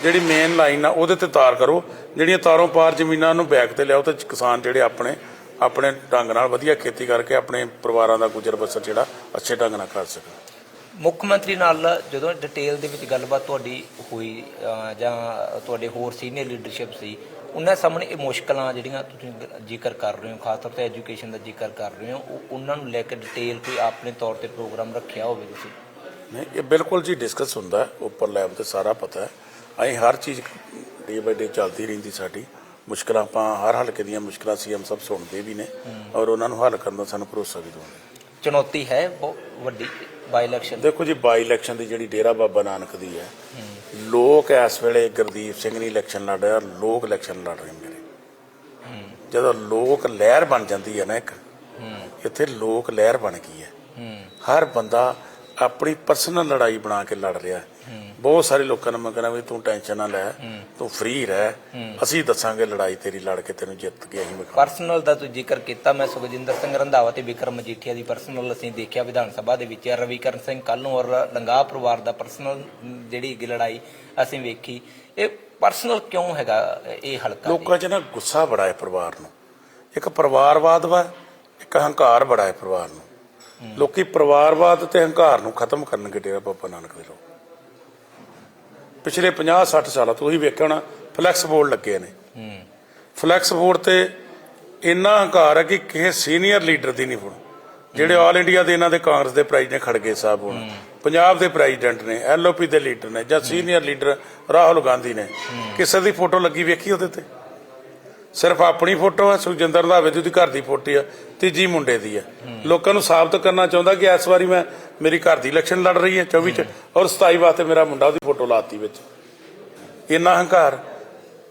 ਜਿਹੜੀ ਮੇਨ ਲਾਈਨ ਆ ਉਹਦੇ ਤੇ ਤਾਰ ਕਰੋ। ਜਿਹੜੀਆਂ ਤਾਰੋਂ ਪਾਰ ਜ਼ਮੀਨਾਂ ਨੂੰ ਬੈਕ ਤੇ ਲਿਆਓ ਤੇ ਕਿਸਾਨ ਜਿਹੜੇ ਆਪਣੇ ਆਪਣੇ ਢੰਗ ਨਾਲ ਵਧੀਆ ਖੇਤੀ ਕਰਕੇ ਆਪਣੇ ਪਰਿਵਾਰਾਂ ਦਾ ਗੁਜ਼ਰ ਬਸਰ ਜਿਹੜਾ ਅੱਛੇ ਢੰਗ ਨਾਲ ਕਰ ਸਕਣ। ਮੁੱਖ ਮੰਤਰੀ ਨਾਲ ਜਦੋਂ ਡਿਟੇਲ ਦੇ ਵਿੱਚ ਗੱਲਬਾਤ ਤੁਹਾਡੀ ਹੋਈ ਅਹ, ਜਾਂ ਤੁਹਾਡੇ ਹੋਰ ਸੀਨੀਅਰ ਲੀਡਰਸ਼ਿਪ ਸੀ ਉਹਨਾਂ ਸਾਹਮਣੇ ਇਹ ਮੁਸ਼ਕਲਾਂ ਜਿਹੜੀਆਂ ਤੁਸੀਂ ਜ਼ਿਕਰ ਕਰ ਰਹੇ ਹੋ ਖਾਸ ਤੌਰ ਤੇ ਐਜੂਕੇਸ਼ਨ ਦਾ ਜ਼ਿਕਰ ਕਰ ਰਹੇ ਹੋ ਉਹ ਉਹਨਾਂ ਨੂੰ ਲੈ ਕੇ ਡਿਟੇਲ ਕੋਈ ਆਪਣੇ ਤੌਰ ਤੇ ਪ੍ਰੋਗਰਾਮ ਰੱਖਿਆ ਹੋਵੇ ਤੁਸੀਂ? ਨਹੀਂ ਇਹ ਬਿਲਕੁਲ ਜੀ ਡਿਸਕਸ ਹੁੰਦਾ ਹੈ ਉੱਪਰ ਲੈਵਲ ਤੇ ਸਾਰਾ ਪਤਾ ਹੈ। ਅਸੀਂ ਹਰ ਚੀਜ਼ ਡੇ ਬਾਈ ਡੇ ਚੱਲਦੀ ਰਹਿੰਦੀ ਸਾਡੀ। ਮੁਸ਼ਕਲਾਂ ਆਪਾਂ ਹਰ ਹਲਕੇ ਦੀਆਂ ਮੁਸ਼ਕਲਾਂ ਸੀਐਮ ਸਭ ਸੁਣਦੇ ਵੀ ਨੇ ਔਰ ਉਹਨਾਂ ਨੂੰ ਹੱਲ ਕਰਨ ਦਾ ਸਾਨੂੰ ਭਰੋਸਾ ਵੀ ਦਿਵਾਉਂਦੇ ਚੁਣੌਤੀ ਹੈ ਬਹੁਤ ਵੱਡੀ ਬਾਈ ਇਲੈਕਸ਼ਨ ਦੇਖੋ ਜੀ ਬਾਈ ਇਲੈਕਸ਼ਨ ਦੀ ਜਿਹੜੀ ਡੇਰਾ ਬਾਬਾ ਨਾਨਕ ਦੀ ਹੈ ਲੋਕ ਇਸ ਵੇਲੇ ਗੁਰਦੀਪ ਸਿੰਘ ਨਹੀਂ ਇਲੈਕਸ਼ਨ ਲੜ ਰਿਹਾ ਲੋਕ ਇਲੈਕਸ਼ਨ ਲੜ ਰਹੇ ਨੇ ਜਦੋਂ ਲੋਕ ਲਹਿਰ ਬਣ ਜਾਂਦੀ ਹੈ ਨਾ ਇੱਕ ਇੱਥੇ ਲੋਕ ਲਹਿਰ ਬਣ ਗਈ ਹੈ। ਹਰ ਬੰਦਾ ਆਪਣੀ ਪਰਸਨਲ ਲੜਾਈ ਬਣਾ ਕੇ ਲੜ ਰਿਹਾ। ਹੈ ਬਹੁਤ ਸਾਰੇ ਲੋਕਾਂ ਨੂੰ ਮੈਂ ਕਹਿੰਦਾ ਵੀ ਤੂੰ ਟੈਨਸ਼ਨ ਨਾ ਲੈ ਤੂੰ ਫ੍ਰੀ ਰਹਿ। ਅਸੀਂ ਦੱਸਾਂਗੇ ਲੜਾਈ ਤੇਰੀ ਲੜ ਕੇ ਤੈਨੂੰ ਜਿੱਤ ਕੇ ਅਸੀਂ ਵਿਖਾ ਪਰਸਨਲ ਦਾ ਤੂੰ ਜ਼ਿਕਰ ਕੀਤਾ ਮੈਂ ਸੁਖਜਿੰਦਰ ਸਿੰਘ ਰੰਧਾਵਾ ਤੇ ਵਿਕਰਮ ਮਜੀਠੀਆ ਦੀ ਪਰਸਨਲ ਅਸੀਂ ਦੇਖਿਆ ਵਿਧਾਨ ਸਭਾ ਦੇ ਵਿੱਚ। ਰਵੀਕਰਨ ਸਿੰਘ ਕੱਲ ਨੂੰ ਔਰ ਲੰਗਾਹ ਪਰਿਵਾਰ ਦਾ ਪਰਸਨਲ ਜਿਹੜੀ ਲੜਾਈ ਅਸੀਂ ਵੇਖੀ। ਇਹ ਪਰਸਨਲ ਕਿਉਂ ਹੈਗਾ ਇਹ ਹਲਕਾ? ਲੋਕਾਂ 'ਚ ਨਾ ਗੁੱਸਾ ਬੜਾ ਹੈ ਪਰਿਵਾਰ ਨੂੰ। ਇੱਕ ਪਰਿਵਾਰਵਾਦ ਵਾ ਇੱਕ ਹੰਕਾਰ ਬੜਾ ਹੈ ਪਰਿਵਾਰ ਨੂੰ। ਲੋਕੀ ਪਰਿਵਾਰਵਾਦ ਤੇ ਹੰਕਾਰ ਨੂੰ ਖਤਮ ਕਰਨਗੇ ਡੇਰਾ ਬਾਬਾ ਨਾਨਕ ਦੇ ਲੋਕ। ਪਿਛਲੇ 50 60 ਸਾਲਾਂ ਤੋਂ ਹੀ ਵੇਖਿਆ ਹੋਣਾ ਫਲੈਕਸ ਬੋਰਡ ਲੱਗੇ ਨੇ। ਹੂੰ ਫਲੈਕਸ ਬੋਰਡ ਤੇ ਇੰਨਾ ਹੰਕਾਰ ਹੈ ਕਿ ਕਿਸੇ ਸੀਨੀਅਰ ਲੀਡਰ ਦੀ ਨਹੀਂ ਹੁਣ। ਜਿਹੜੇ ਆਲ ਇੰਡੀਆ ਦੇ ਇਹਨਾਂ ਦੇ ਕਾਂਗਰਸ ਦੇ ਪ੍ਰੈਜ਼ੀਡੈਂਟ ਖੜਗੇ ਸਾਹਿਬ ਹੁਣ। ਪੰਜਾਬ ਦੇ ਪ੍ਰੈਜ਼ੀਡੈਂਟ ਨੇ ਐਲਓਪੀ ਦੇ ਲੀਡਰ ਨੇ ਜਾਂ ਸੀਨੀਅਰ ਲੀਡਰ ਰਾਹੁਲ ਗਾਂਧੀ ਨੇ। ਕਿਸੇ ਦੀ ਫੋਟੋ ਲੱਗੀ ਵੇਖੀ ਉਹਦੇ ਤੇ? ਸਿਰਫ ਆਪਣੀ ਫੋਟੋ ਹੈ ਸੁਖਜਿੰਦਰ ਰੰਧਾਵੇ ਦੀ ਉਹਦੀ ਘਰ ਦੀ ਫੋਟੋ ਆ ਤੀਜੀ ਮੁੰਡੇ ਦੀ ਹੈ। ਲੋਕਾਂ ਨੂੰ ਸਾਬਤ ਕਰਨਾ ਚਾਹੁੰਦਾ ਕਿ ਇਸ ਵਾਰੀ ਮੈਂ ਮੇਰੀ ਘਰ ਦੀ ਇਲੈਕਸ਼ਨ ਲੜ ਰਹੀ ਹੈ 24 ਚ ਔਰ 27 ਵਾਸਤੇ ਮੇਰਾ ਮੁੰਡਾ ਉਹਦੀ ਫੋਟੋ ਲਾਤੀ ਵਿੱਚ। ਇੰਨਾ ਹੰਕਾਰ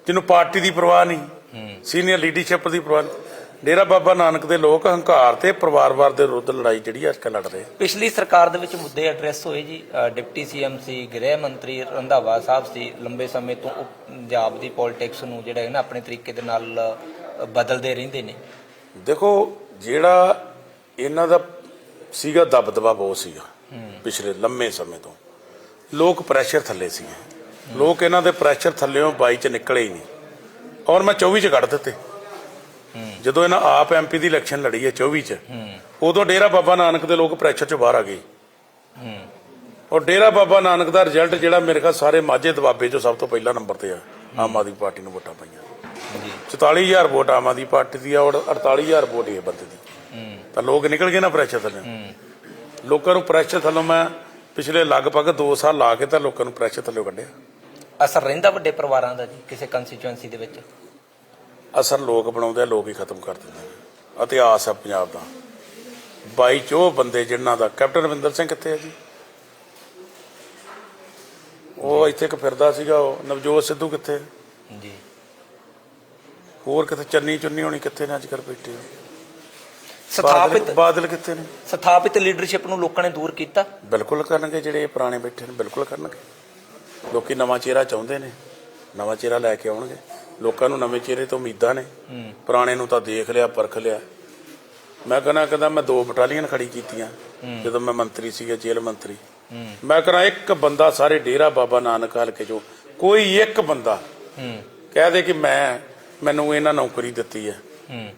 ਜਿਹਨੂੰ ਪਾਰਟੀ ਦੀ ਪਰਵਾਹ ਨਹੀਂ ਸੀਨੀਅਰ ਲੀਡਰਸ਼ਿਪ ਦੀ ਪਰਵਾਹ ਨਹੀਂ। ਡੇਰਾ ਬਾਬਾ ਨਾਨਕ ਦੇ ਲੋਕ ਹੰਕਾਰ ਤੇ ਪਰਿਵਾਰਵਾਦ ਦੇ ਵਿਰੁੱਧ ਲੜਾਈ ਜਿਹੜੀ ਅੱਜ ਕੱਲ੍ਹ ਲੜ ਰਹੇ ਪਿਛਲੀ ਸਰਕਾਰ ਦੇ ਵਿੱਚ ਮੁੱਦੇ ਐਡਰੈਸ ਹੋਏ ਜੀ। ਡਿਪਟੀ ਸੀਐਮ ਸੀ ਗ੍ਰਹਿ ਮੰਤਰੀ ਰੰਧਾਵਾ ਸਾਹਿਬ ਸੀ ਲੰਬੇ ਸਮੇਂ ਤੋਂ ਪੰਜਾਬ ਦੀ ਪੋਲਿਟਿਕਸ ਨੂੰ ਜਿਹੜਾ ਹੈ ਨਾ ਆਪਣੇ ਤਰੀਕੇ ਦੇ ਨਾਲ ਬਦਲਦੇ ਰਹਿੰਦੇ ਨੇ। ਦੇਖੋ ਜਿਹੜਾ ਇਹਨਾਂ ਦਾ ਸੀਗਾ ਦਬਦਬਾ ਬਹੁਤ ਸੀਗਾ ਪਿਛਲੇ ਲੰਮੇ ਸਮੇਂ ਤੋਂ। ਲੋਕ ਪ੍ਰੈਸ਼ਰ ਥੱਲੇ ਸੀਗੇ। ਲੋਕ ਇਹਨਾਂ ਦੇ ਪ੍ਰੈਸ਼ਰ ਥੱਲੇੋਂ 22 ਚ ਨਿਕਲੇ ਹੀ ਨਹੀਂ। ਔਰ ਮੈਂ 24 ਚ ਕੱਢ ਦਿੱਤੇ। ਜਦੋਂ ਇਹਨਾਂ ਆਪ ਐਮਪੀ ਦੀ ਇਲੈਕਸ਼ਨ ਲੜੀ ਹੈ 24 ਚ ਉਦੋਂ ਡੇਰਾ ਬਾਬਾ ਨਾਨਕ ਦੇ ਲੋਕ ਪ੍ਰੈਸ਼ਰ ਚ ਬਾਹਰ ਆ ਗਏ। ਔਰ ਡੇਰਾ ਬਾਬਾ ਨਾਨਕ ਦਾ ਰਿਜ਼ਲਟ ਜਿਹੜਾ ਮੇਰੇ ਖਿਆਲ ਸਾਰੇ ਮਾਝੇ ਦਬਾਬੇ ਚੋਂ ਸਭ ਤੋਂ ਪਹਿਲਾ ਨੰਬਰ ਤੇ ਆ ਆਮ ਆਦਮੀ ਪਾਰਟੀ ਨੂੰ ਵੋਟਾਂ ਪਈਆਂ। ਜੀ। 44000 ਵੋਟ ਆਮ ਆਦਮੀ ਪਾਰਟੀ ਦੀ ਔਰ 48000 ਵੋਟ ਇਹ ਬੰਦੇ ਦੀ। ਤਾਂ ਲੋਕ ਨਿਕਲ ਗਏ ਨਾ ਪ੍ਰੈਸ਼ਰ ਥੱਲੇ। ਲੋਕਾਂ ਨੂੰ ਪ੍ਰੈਸ਼ਰ ਥੱਲੋਂ ਮੈਂ ਪਿਛਲੇ ਲਗਭਗ 2 ਸਾਲ ਲਾ ਕੇ ਤਾਂ ਲੋਕਾਂ ਨੂੰ ਪ੍ਰੈਸ਼ਰ ਥੱਲੇ ਕੱਢਿਆ ਅਸਰ ਰਹਿੰਦਾ ਵੱਡੇ ਪਰਿਵਾਰਾਂ ਦਾ ਜੀ ਕਿਸੇ ਕੰਸਟੀਚੁਐਂਸੀ ਦੇ ਵਿੱਚ? ਅਸਰ ਲੋਕ ਬਣਾਉਂਦੇ ਆ ਲੋਕ ਹੀ ਖਤਮ ਕਰ ਦਿੰਦੇ ਇਤਿਹਾਸ ਆ ਪੰਜਾਬ ਦਾ। 22 ਚ ਬੰਦੇ ਜਿਨ੍ਹਾਂ ਦਾ ਕੈਪਟਨ ਰਵਿੰਦਰ ਸਿੰਘ ਕਿੱਥੇ ਆ ਜੀ? ਉਹ ਇੱਥੇ ਇੱਕ ਫਿਰਦਾ ਸੀਗਾ ਉਹ ਨਵਜੋਤ ਸਿੱਧੂ ਕਿੱਥੇ? ਜੀ। ਹੋਰ ਕਿੱਥੇ ਚੰਨੀ ਚੁੰਨੀ ਹੋਣੀ ਕਿੱਥੇ ਨੇ ਅੱਜ ਕੱਲ੍ਹ ਬੈਠੇ ਸਥਾਪਿਤ ਬਾਦਲ- ਬਾਦਲ ਕਿੱਥੇ ਨੇ? ਸਥਾਪਿਤ ਲੀਡਰਸ਼ਿਪ ਨੂੰ ਲੋਕਾਂ ਨੇ ਦੂਰ ਕੀਤਾ। ਬਿਲਕੁਲ ਕਰਨਗੇ ਜਿਹੜੇ ਪੁਰਾਣੇ ਬੈਠੇ ਨੇ ਬਿਲਕੁਲ ਕਰਨਗੇ। ਲੋਕੀ ਨਵਾਂ ਚਿਹਰਾ ਚਾਹੁੰਦੇ ਨੇ ਨਵਾਂ ਚਿਹਰਾ ਲੈ ਕੇ ਆਉਣਗੇ। ਲੋਕਾਂ ਨੂੰ ਨਵੇਂ ਚਿਹਰੇ ਤੋਂ ਉਮੀਦਾਂ ਨੇ। ਪੁਰਾਣੇ ਨੂੰ ਤਾਂ ਦੇਖ ਲਿਆ ਪਰਖ ਲਿਆ। ਮੈਂ ਕਹਿੰਦਾ ਕਹਿੰਦਾ ਮੈਂ ਦੋ ਬਟਾਲੀਅਨ ਖੜੀ ਕੀਤੀਆਂ ਜਦੋਂ ਮੈਂ ਮੰਤਰੀ ਸੀਗਾ ਜੇਲ੍ਹ ਮੰਤਰੀ। ਮੈਂ ਕਹਿੰਦਾ ਇੱਕ ਬੰਦਾ ਸਾਰੇ ਡੇਰਾ ਬਾਬਾ ਨਾਨਕ ਹਲਕੇ ਚੋਂ ਕੋਈ ਇੱਕ ਬੰਦਾ ਕਹਿ ਦੇ ਕਿ ਮੈਂ ਮੈਨੂੰ ਇਹਨਾਂ ਨੌਕਰੀ ਦਿੱਤੀ ਹੈ। ਹੂੰ।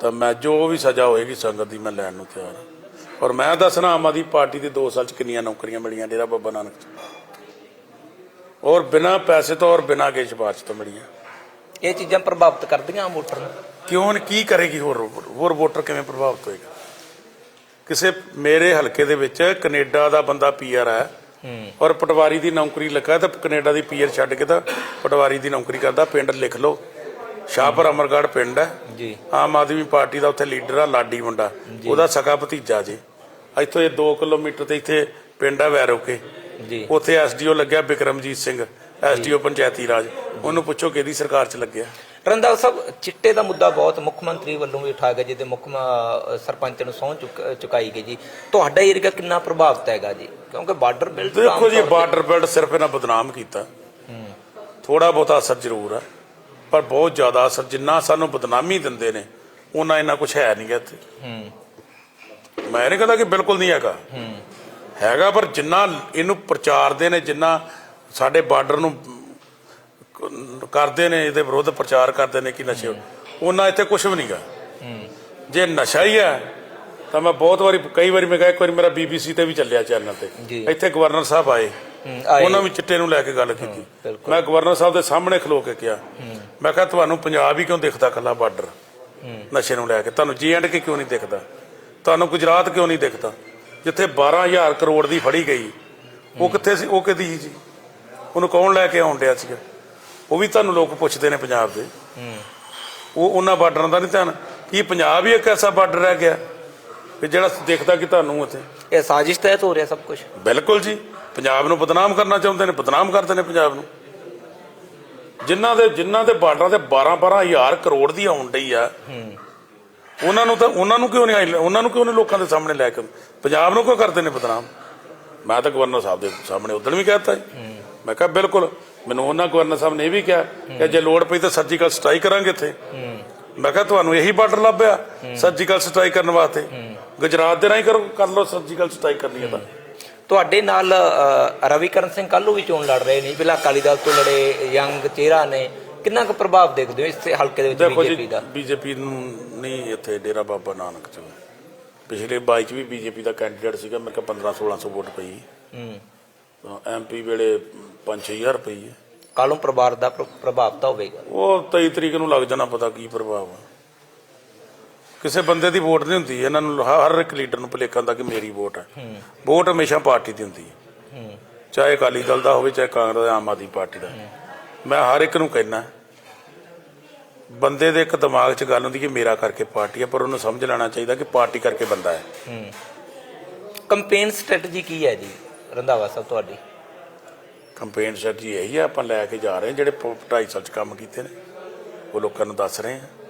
ਤਾਂ ਮੈਂ ਜੋ ਵੀ ਸਜ਼ਾ ਹੋਏਗੀ ਸੰਗਤ ਦੀ ਮੈਂ ਲੈਣ ਨੂੰ ਤਿਆਰ ਹਾਂ। ਔਰ ਮੈਂ ਦੱਸਣਾ ਆਮ ਆਦਮੀ ਪਾਰਟੀ ਦੇ 2 ਸਾਲ ਚ ਕਿੰਨੀਆਂ ਨੌਕਰੀਆਂ ਮਿਲੀਆਂ ਡੇਰਾ ਬਾਬਾ ਨਾਨਕ ਚ। ਔਰ ਬਿਨਾ ਪੈਸੇ ਤੋਂ ਔਰ ਬਿਨਾ ਕੇ ਸਿਫਾਰਿਸ਼ ਤੋਂ ਮਿਲੀਆਂ। ਇਹ ਚੀਜ਼ਾਂ ਪ੍ਰਭਾਵਿਤ ਕਰਦੀਆਂ ਵੋਟਰ ਨੂੰ? ਕਿਉਂ ਨੀ ਕੀ ਕਰੇਗੀ ਹੋਰ ਹੋਰ ਵੋਟਰ ਕਿਵੇਂ ਪ੍ਰਭਾਵਿਤ ਹੋਏਗਾ? ਕਿਸੇ ਮੇਰੇ ਹਲਕੇ ਦੇ ਵਿੱਚ ਕੈਨੇਡਾ ਦਾ ਬੰਦਾ ਪੀਆਰ ਹੈ। ਹੂੰ। ਔਰ ਪਟਵਾਰੀ ਦੀ ਨੌਕਰੀ ਲੱਗਾ ਤਾਂ ਕੈਨੇਡਾ ਦੀ ਪੀਆਰ ਛੱਡ ਕੇ ਤਾਂ ਪਟਵਾਰੀ ਦੀ ਨੌਕਰੀ ਕਰਦਾ ਪਿੰਡ ਲਿਖ ਲਓ। ਸ਼ਾਹਪੁਰ ਅਮਰਗੜ੍ਹ ਪਿੰਡ ਹੈ। ਜੀ। ਆਮ ਆਦਮੀ ਪਾਰਟੀ ਦਾ ਉੱਥੇ ਲੀਡਰ ਆ ਲਾਡੀ ਮੁੰਡਾ। ਉਹਦਾ ਸਕਾ ਭਤੀਜਾ ਜੀ। ਇੱਥੋਂ ਇਹ 2 ਕਿਲੋਮੀਟਰ ਤੇ ਇੱਥੇ ਪਿੰਡ ਆ ਵੈਰੋਕੇ। ਜੀ। ਉੱਥੇ ਐਸਡੀਓ ਲੱਗਿਆ ਬਿਕਰਮਜੀਤ ਸਿੰਘ ਐਸਡੀਓ ਪੰਚਾਇਤੀ ਰਾਜ। ਉਹਨੂੰ ਪੁੱਛੋ ਕਿਹਦੀ ਸਰਕਾਰ 'ਚ ਲੱਗਿਆ। ਰੰਧਾਵਾ ਸਾਹਿਬ ਚਿੱਟੇ ਦਾ ਮੁੱਦਾ ਬਹੁਤ ਮੁੱਖ ਮੰਤਰੀ ਵੱਲੋਂ ਵੀ ਉਠਾਇਆ ਗਿਆ ਜਿਹਦੇ ਮੁੱਖ ਸਰਪੰਚ ਨੂੰ ਚੁੱਕ ਚੁਕਾਈ ਗਈ ਜੀ। ਤੁਹਾਡਾ ਏਰੀਆ ਕਿੰਨਾ ਪ੍ਰਭਾਵਿਤ ਹੈਗਾ ਜੀ? ਕਿਉਂਕਿ ਬਾਰਡਰ ਬਿਲਟ ਦੇਖੋ ਜੀ ਬਾਰਡਰ ਬੈਲਟ ਸਿਰਫ ਇਹਨਾਂ ਬਦਨਾਮ ਕੀਤਾ। ਥੋੜਾ ਬਹੁਤਾ ਅਸਰ ਜ਼ਰੂਰ ਆ। ਪਰ ਬਹੁਤ ਜ਼ਿਆਦਾ ਅਸਰ ਜਿੰਨਾ ਸਾਨੂੰ ਬਦਨਾਮੀ ਦਿੰਦੇ ਨੇ ਉਹਨਾਂ ਇਹਨਾਂ ਕੁਝ ਹੈ ਨਹੀਂ ਇੱਥੇ। ਹੂੰ। ਮੈਂ ਨਹੀਂ ਕਹਿੰਦਾ ਕਿ ਬਿਲਕੁਲ ਨਹੀਂ ਹੈਗਾ। ਹੈਗਾ ਪਰ ਜਿੰਨਾ ਇਹਨੂੰ ਪ੍ਰਚਾਰਦੇ ਨੇ ਜਿੰਨਾ ਸਾਡੇ ਬਾਰਡਰ ਨੂੰ ਕਰਦੇ ਨੇ ਇਹਦੇ ਵਿਰੁੱਧ ਪ੍ਰਚਾਰ ਕਰਦੇ ਨੇ ਕਿ ਨਸ਼ੇ ਉਹਨਾਂ ਇੱਥੇ ਕੁਝ ਵੀ ਨਹੀਂਗਾ ਜੇ ਨਸ਼ਾ ਹੀ ਹੈ ਤਾਂ ਮੈਂ ਬਹੁਤ ਵਾਰੀ ਕਈ ਵਾਰੀ ਮੈਂ ਕਿਹਾ ਇੱਕ ਵਾਰੀ ਮੇਰਾ ਬੀਬੀਸੀ ਤੇ ਵੀ ਚੱਲਿਆ ਚੈਨਲ ਤੇ। ਇੱਥੇ ਗਵਰਨਰ ਸਾਹਿਬ ਆਏ। ਉਹਨਾਂ ਵੀ ਚਿੱਟੇ ਨੂੰ ਲੈ ਕੇ ਗੱਲ ਕੀਤੀ। ਮੈਂ ਗਵਰਨਰ ਸਾਹਿਬ ਦੇ ਸਾਹਮਣੇ ਖਲੋ ਕੇ ਕਿਹਾ ਮੈਂ ਕਿਹਾ ਤੁਹਾਨੂੰ ਪੰਜਾਬ ਹੀ ਕਿਉਂ ਦਿਖਦਾ ਕੱਲਾ ਬਾਰਡਰ? ਨਸ਼ੇ ਨੂੰ ਲੈ ਕੇ। ਤੁਹਾਨੂੰ ਜੀ ਐਂਡ ਕੇ ਕਿਉਂ ਨਹੀਂ ਦਿਖਦਾ? ਤੁਹਾਨੂੰ ਗੁਜਰਾਤ ਕਿਉਂ ਨਹੀਂ ਦਿਖਦਾ? ਜਿੱਥੇ 12000 ਕਰੋੜ ਦੀ ਫੜੀ ਗਈ ਉਹ ਕਿੱਥੇ ਸੀ? ਉਹ ਕਿਹਦੀ ਸੀ? ਜੀ ਉਹਨੂੰ ਕੌਣ ਲੈ ਕੇ ਆਉਣ ਡਿਆ ਸੀਗਾ? ਉਹ ਵੀ ਤੁਹਾਨੂੰ ਲੋਕ ਪੁੱਛਦੇ ਨੇ ਪੰਜਾਬ ਦੇ। ਉਹ ਉਹਨਾਂ ਬਾਰਡਰਾਂ ਦਾ ਨਹੀਂ ਧਿਆਨ। ਕੀ ਪੰਜਾਬ ਹੀ ਇੱਕ ਐਸਾ ਬਾਰਡਰ ਰਹਿ ਗਿਆ ਕਿ ਜਿਹੜਾ ਦੇਖਦਾ ਕਿ ਤੁਹਾਨੂੰ ਉੱਥੇ? ਇਹ ਸਾਜ਼ਿਸ਼ ਤਹਿਤ ਹੋ ਰਿਹਾ ਸਭ ਕੁਝ ਬਿਲਕੁਲ ਜੀ। ਪੰਜਾਬ ਨੂੰ ਬਦਨਾਮ ਕਰਨਾ ਚਾਹੁੰਦੇ ਨੇ ਬਦਨਾਮ ਕਰਦੇ ਨੇ ਪੰਜਾਬ ਨੂੰ। ਜਿਨ੍ਹਾਂ ਦੇ ਜਿਨ੍ਹਾਂ ਦੇ ਬਾਰਡਰਾਂ ਤੇ 12 12 ਹਜ਼ਾਰ ਕਰੋੜ ਦੀ ਆਉਣ ਡਈ ਆ ਉਹਨਾਂ ਨੂੰ ਤਾਂ ਉਹਨਾਂ ਨੂੰ ਕਿਉਂ ਨਹੀਂ ਉਹਨਾਂ ਨੂੰ ਕਿਉਂ ਨਹੀਂ ਲੋਕਾਂ ਦੇ ਸਾਹਮਣੇ ਲੈ ਕੇ ਪੰਜਾਬ ਨੂੰ ਕਿਉਂ ਕਰਦੇ ਨੇ ਬਦਨਾਮ? ਮੈਂ ਤਾਂ ਗਵਰਨਰ ਸਾਹਿਬ ਦੇ ਸਾਹਮਣੇ ਉਦੋਂ ਵੀ ਕਹਿਤਾ ਜੀ। ਮੈਂ ਕਿਹਾ ਬਿਲਕੁਲ ਮੈਨੂੰ ਉਹਨਾਂ ਗਵਰਨਰ ਸਾਹਿਬ ਨੇ ਇਹ ਵੀ ਕਿਹਾ ਕਿ ਜੇ ਲੋੜ ਪਈ ਤਾਂ ਸਰਜੀਕਲ ਸਟ੍ਰਾਈਕ ਕਰਾਂਗੇ ਇੱਥੇ। ਮੈਂ ਕਿਹਾ ਤੁਹਾਨੂੰ ਇਹੀ ਬਾਰਡਰ ਲੱਭਿਆ ਸਰਜੀਕਲ ਸਟ੍ਰਾਈਕ ਕਰਨ ਵਾਸਤੇ। ਗੁਜਰਾਤ ਦੇ ਰਾਹੀਂ ਕਰੋ ਕਰ ਲਓ ਸਰਜੀਕਲ ਸਟ੍ਰਾਈਕ ਕਰਨੀ ਹੈ ਤਾਂ। ਤੁਹਾਡੇ ਨਾਲ ਰਵੀਕਰਨ ਸਿੰਘ ਕੱਲ੍ਹ ਨੂੰ ਵੀ ਚੋਣ ਲੜ ਰਹੇ ਨੇ ਪਹਿਲਾਂ ਅਕਾਲੀ ਦਲ ਤੋਂ ਲੜੇ ਯੰਗ ਚਿਹਰਾ ਨੇ। ਕਿੰਨਾ ਕੁ ਪ੍ਰਭਾਵ ਦੇਖਦੇ ਹੋ ਇਸ ਹਲਕੇ ਦੇ ਵਿੱਚ ਬੀਜੇਪੀ ਦਾ? ਬੀਜੇਪੀ ਨੂੰ ਨਹੀਂ ਇੱਥੇ ਡੇਰਾ ਬਾਬਾ ਨਾਨਕ ਚ। ਪਿਛਲੇ 22 ਚ ਵੀ ਬੀਜੇਪੀ ਦਾ ਕੈਂਡੀਡੇਟ ਸੀਗਾ ਮੇਰੇ ਕੋਲ 15 1600 ਵੋਟ ਪਈ। ਹੂੰ। ਐਮਪੀ ਵੇਲੇ 5-6000 ਪਈ ਹੈ। ਕੱਲ੍ਹ ਨੂੰ ਪਰਿਵਾਰ ਦਾ ਪ੍ਰ- ਪ੍ਰਭਾਵ ਤਾਂ ਹੋਵੇਗਾ। ਉਹ 23 ਤਰੀਕ ਨੂੰ ਲੱਗ ਜਾਣਾ ਪਤਾ ਕੀ ਪ੍ਰਭਾਵ ਆ। ਕਿਸੇ ਬੰਦੇ ਦੀ ਵੋਟ ਨਹੀਂ ਹੁੰਦੀ ਇਹਨਾਂ ਨੂੰ ਹਰ ਇੱਕ ਲੀਡਰ ਨੂੰ ਭੁਲੇਖਾ ਹੁੰਦਾ ਕਿ ਮੇਰੀ ਵੋਟ ਹੈ। ਵੋਟ ਹਮੇਸ਼ਾ ਪਾਰਟੀ ਦੀ ਹੁੰਦੀ ਹੈ। ਚਾਹੇ ਅਕਾਲੀ ਦਲ ਦਾ ਹੋਵੇ ਚਾਹੇ ਕਾਂਗਰਸ ਦਾ ਆਮ ਆਦਮੀ ਪਾਰਟੀ ਦਾ। ਮੈਂ ਹਰ ਇੱਕ ਨੂੰ ਕਹਿਣਾ ਬੰਦੇ ਦੇ ਇੱਕ ਦਿਮਾਗ 'ਚ ਗੱਲ ਹੁੰਦੀ ਕਿ ਮੇਰਾ ਕਰਕੇ ਪਾਰਟੀ ਹੈ ਪਰ ਉਹਨੂੰ ਸਮਝ ਲੈਣਾ ਚਾਹੀਦਾ ਕਿ ਪਾਰਟੀ ਕਰਕੇ ਬੰਦਾ ਹੈ। ਕੰਪੇਨ ਸਟ੍ਰੈਟਜੀ ਕੀ ਹੈ ਜੀ? ਰੰਧਾਵਾ ਸਾਹਿਬ ਤੁਹਾਡੀ? ਕੰਪੇਨ ਸਟ੍ਰੈਟਜੀ ਇਹੀ ਹੈ ਆਪਾਂ ਲੈ ਕੇ ਜਾ ਰਹੇ ਜਿਹੜੇ 2.5 ਸਾਲ 'ਚ ਕੰਮ ਕੀਤੇ ਨੇ। ਉਹ ਲੋਕਾਂ ਨੂੰ ਦੱਸ ਰਹੇ ਹਾਂ।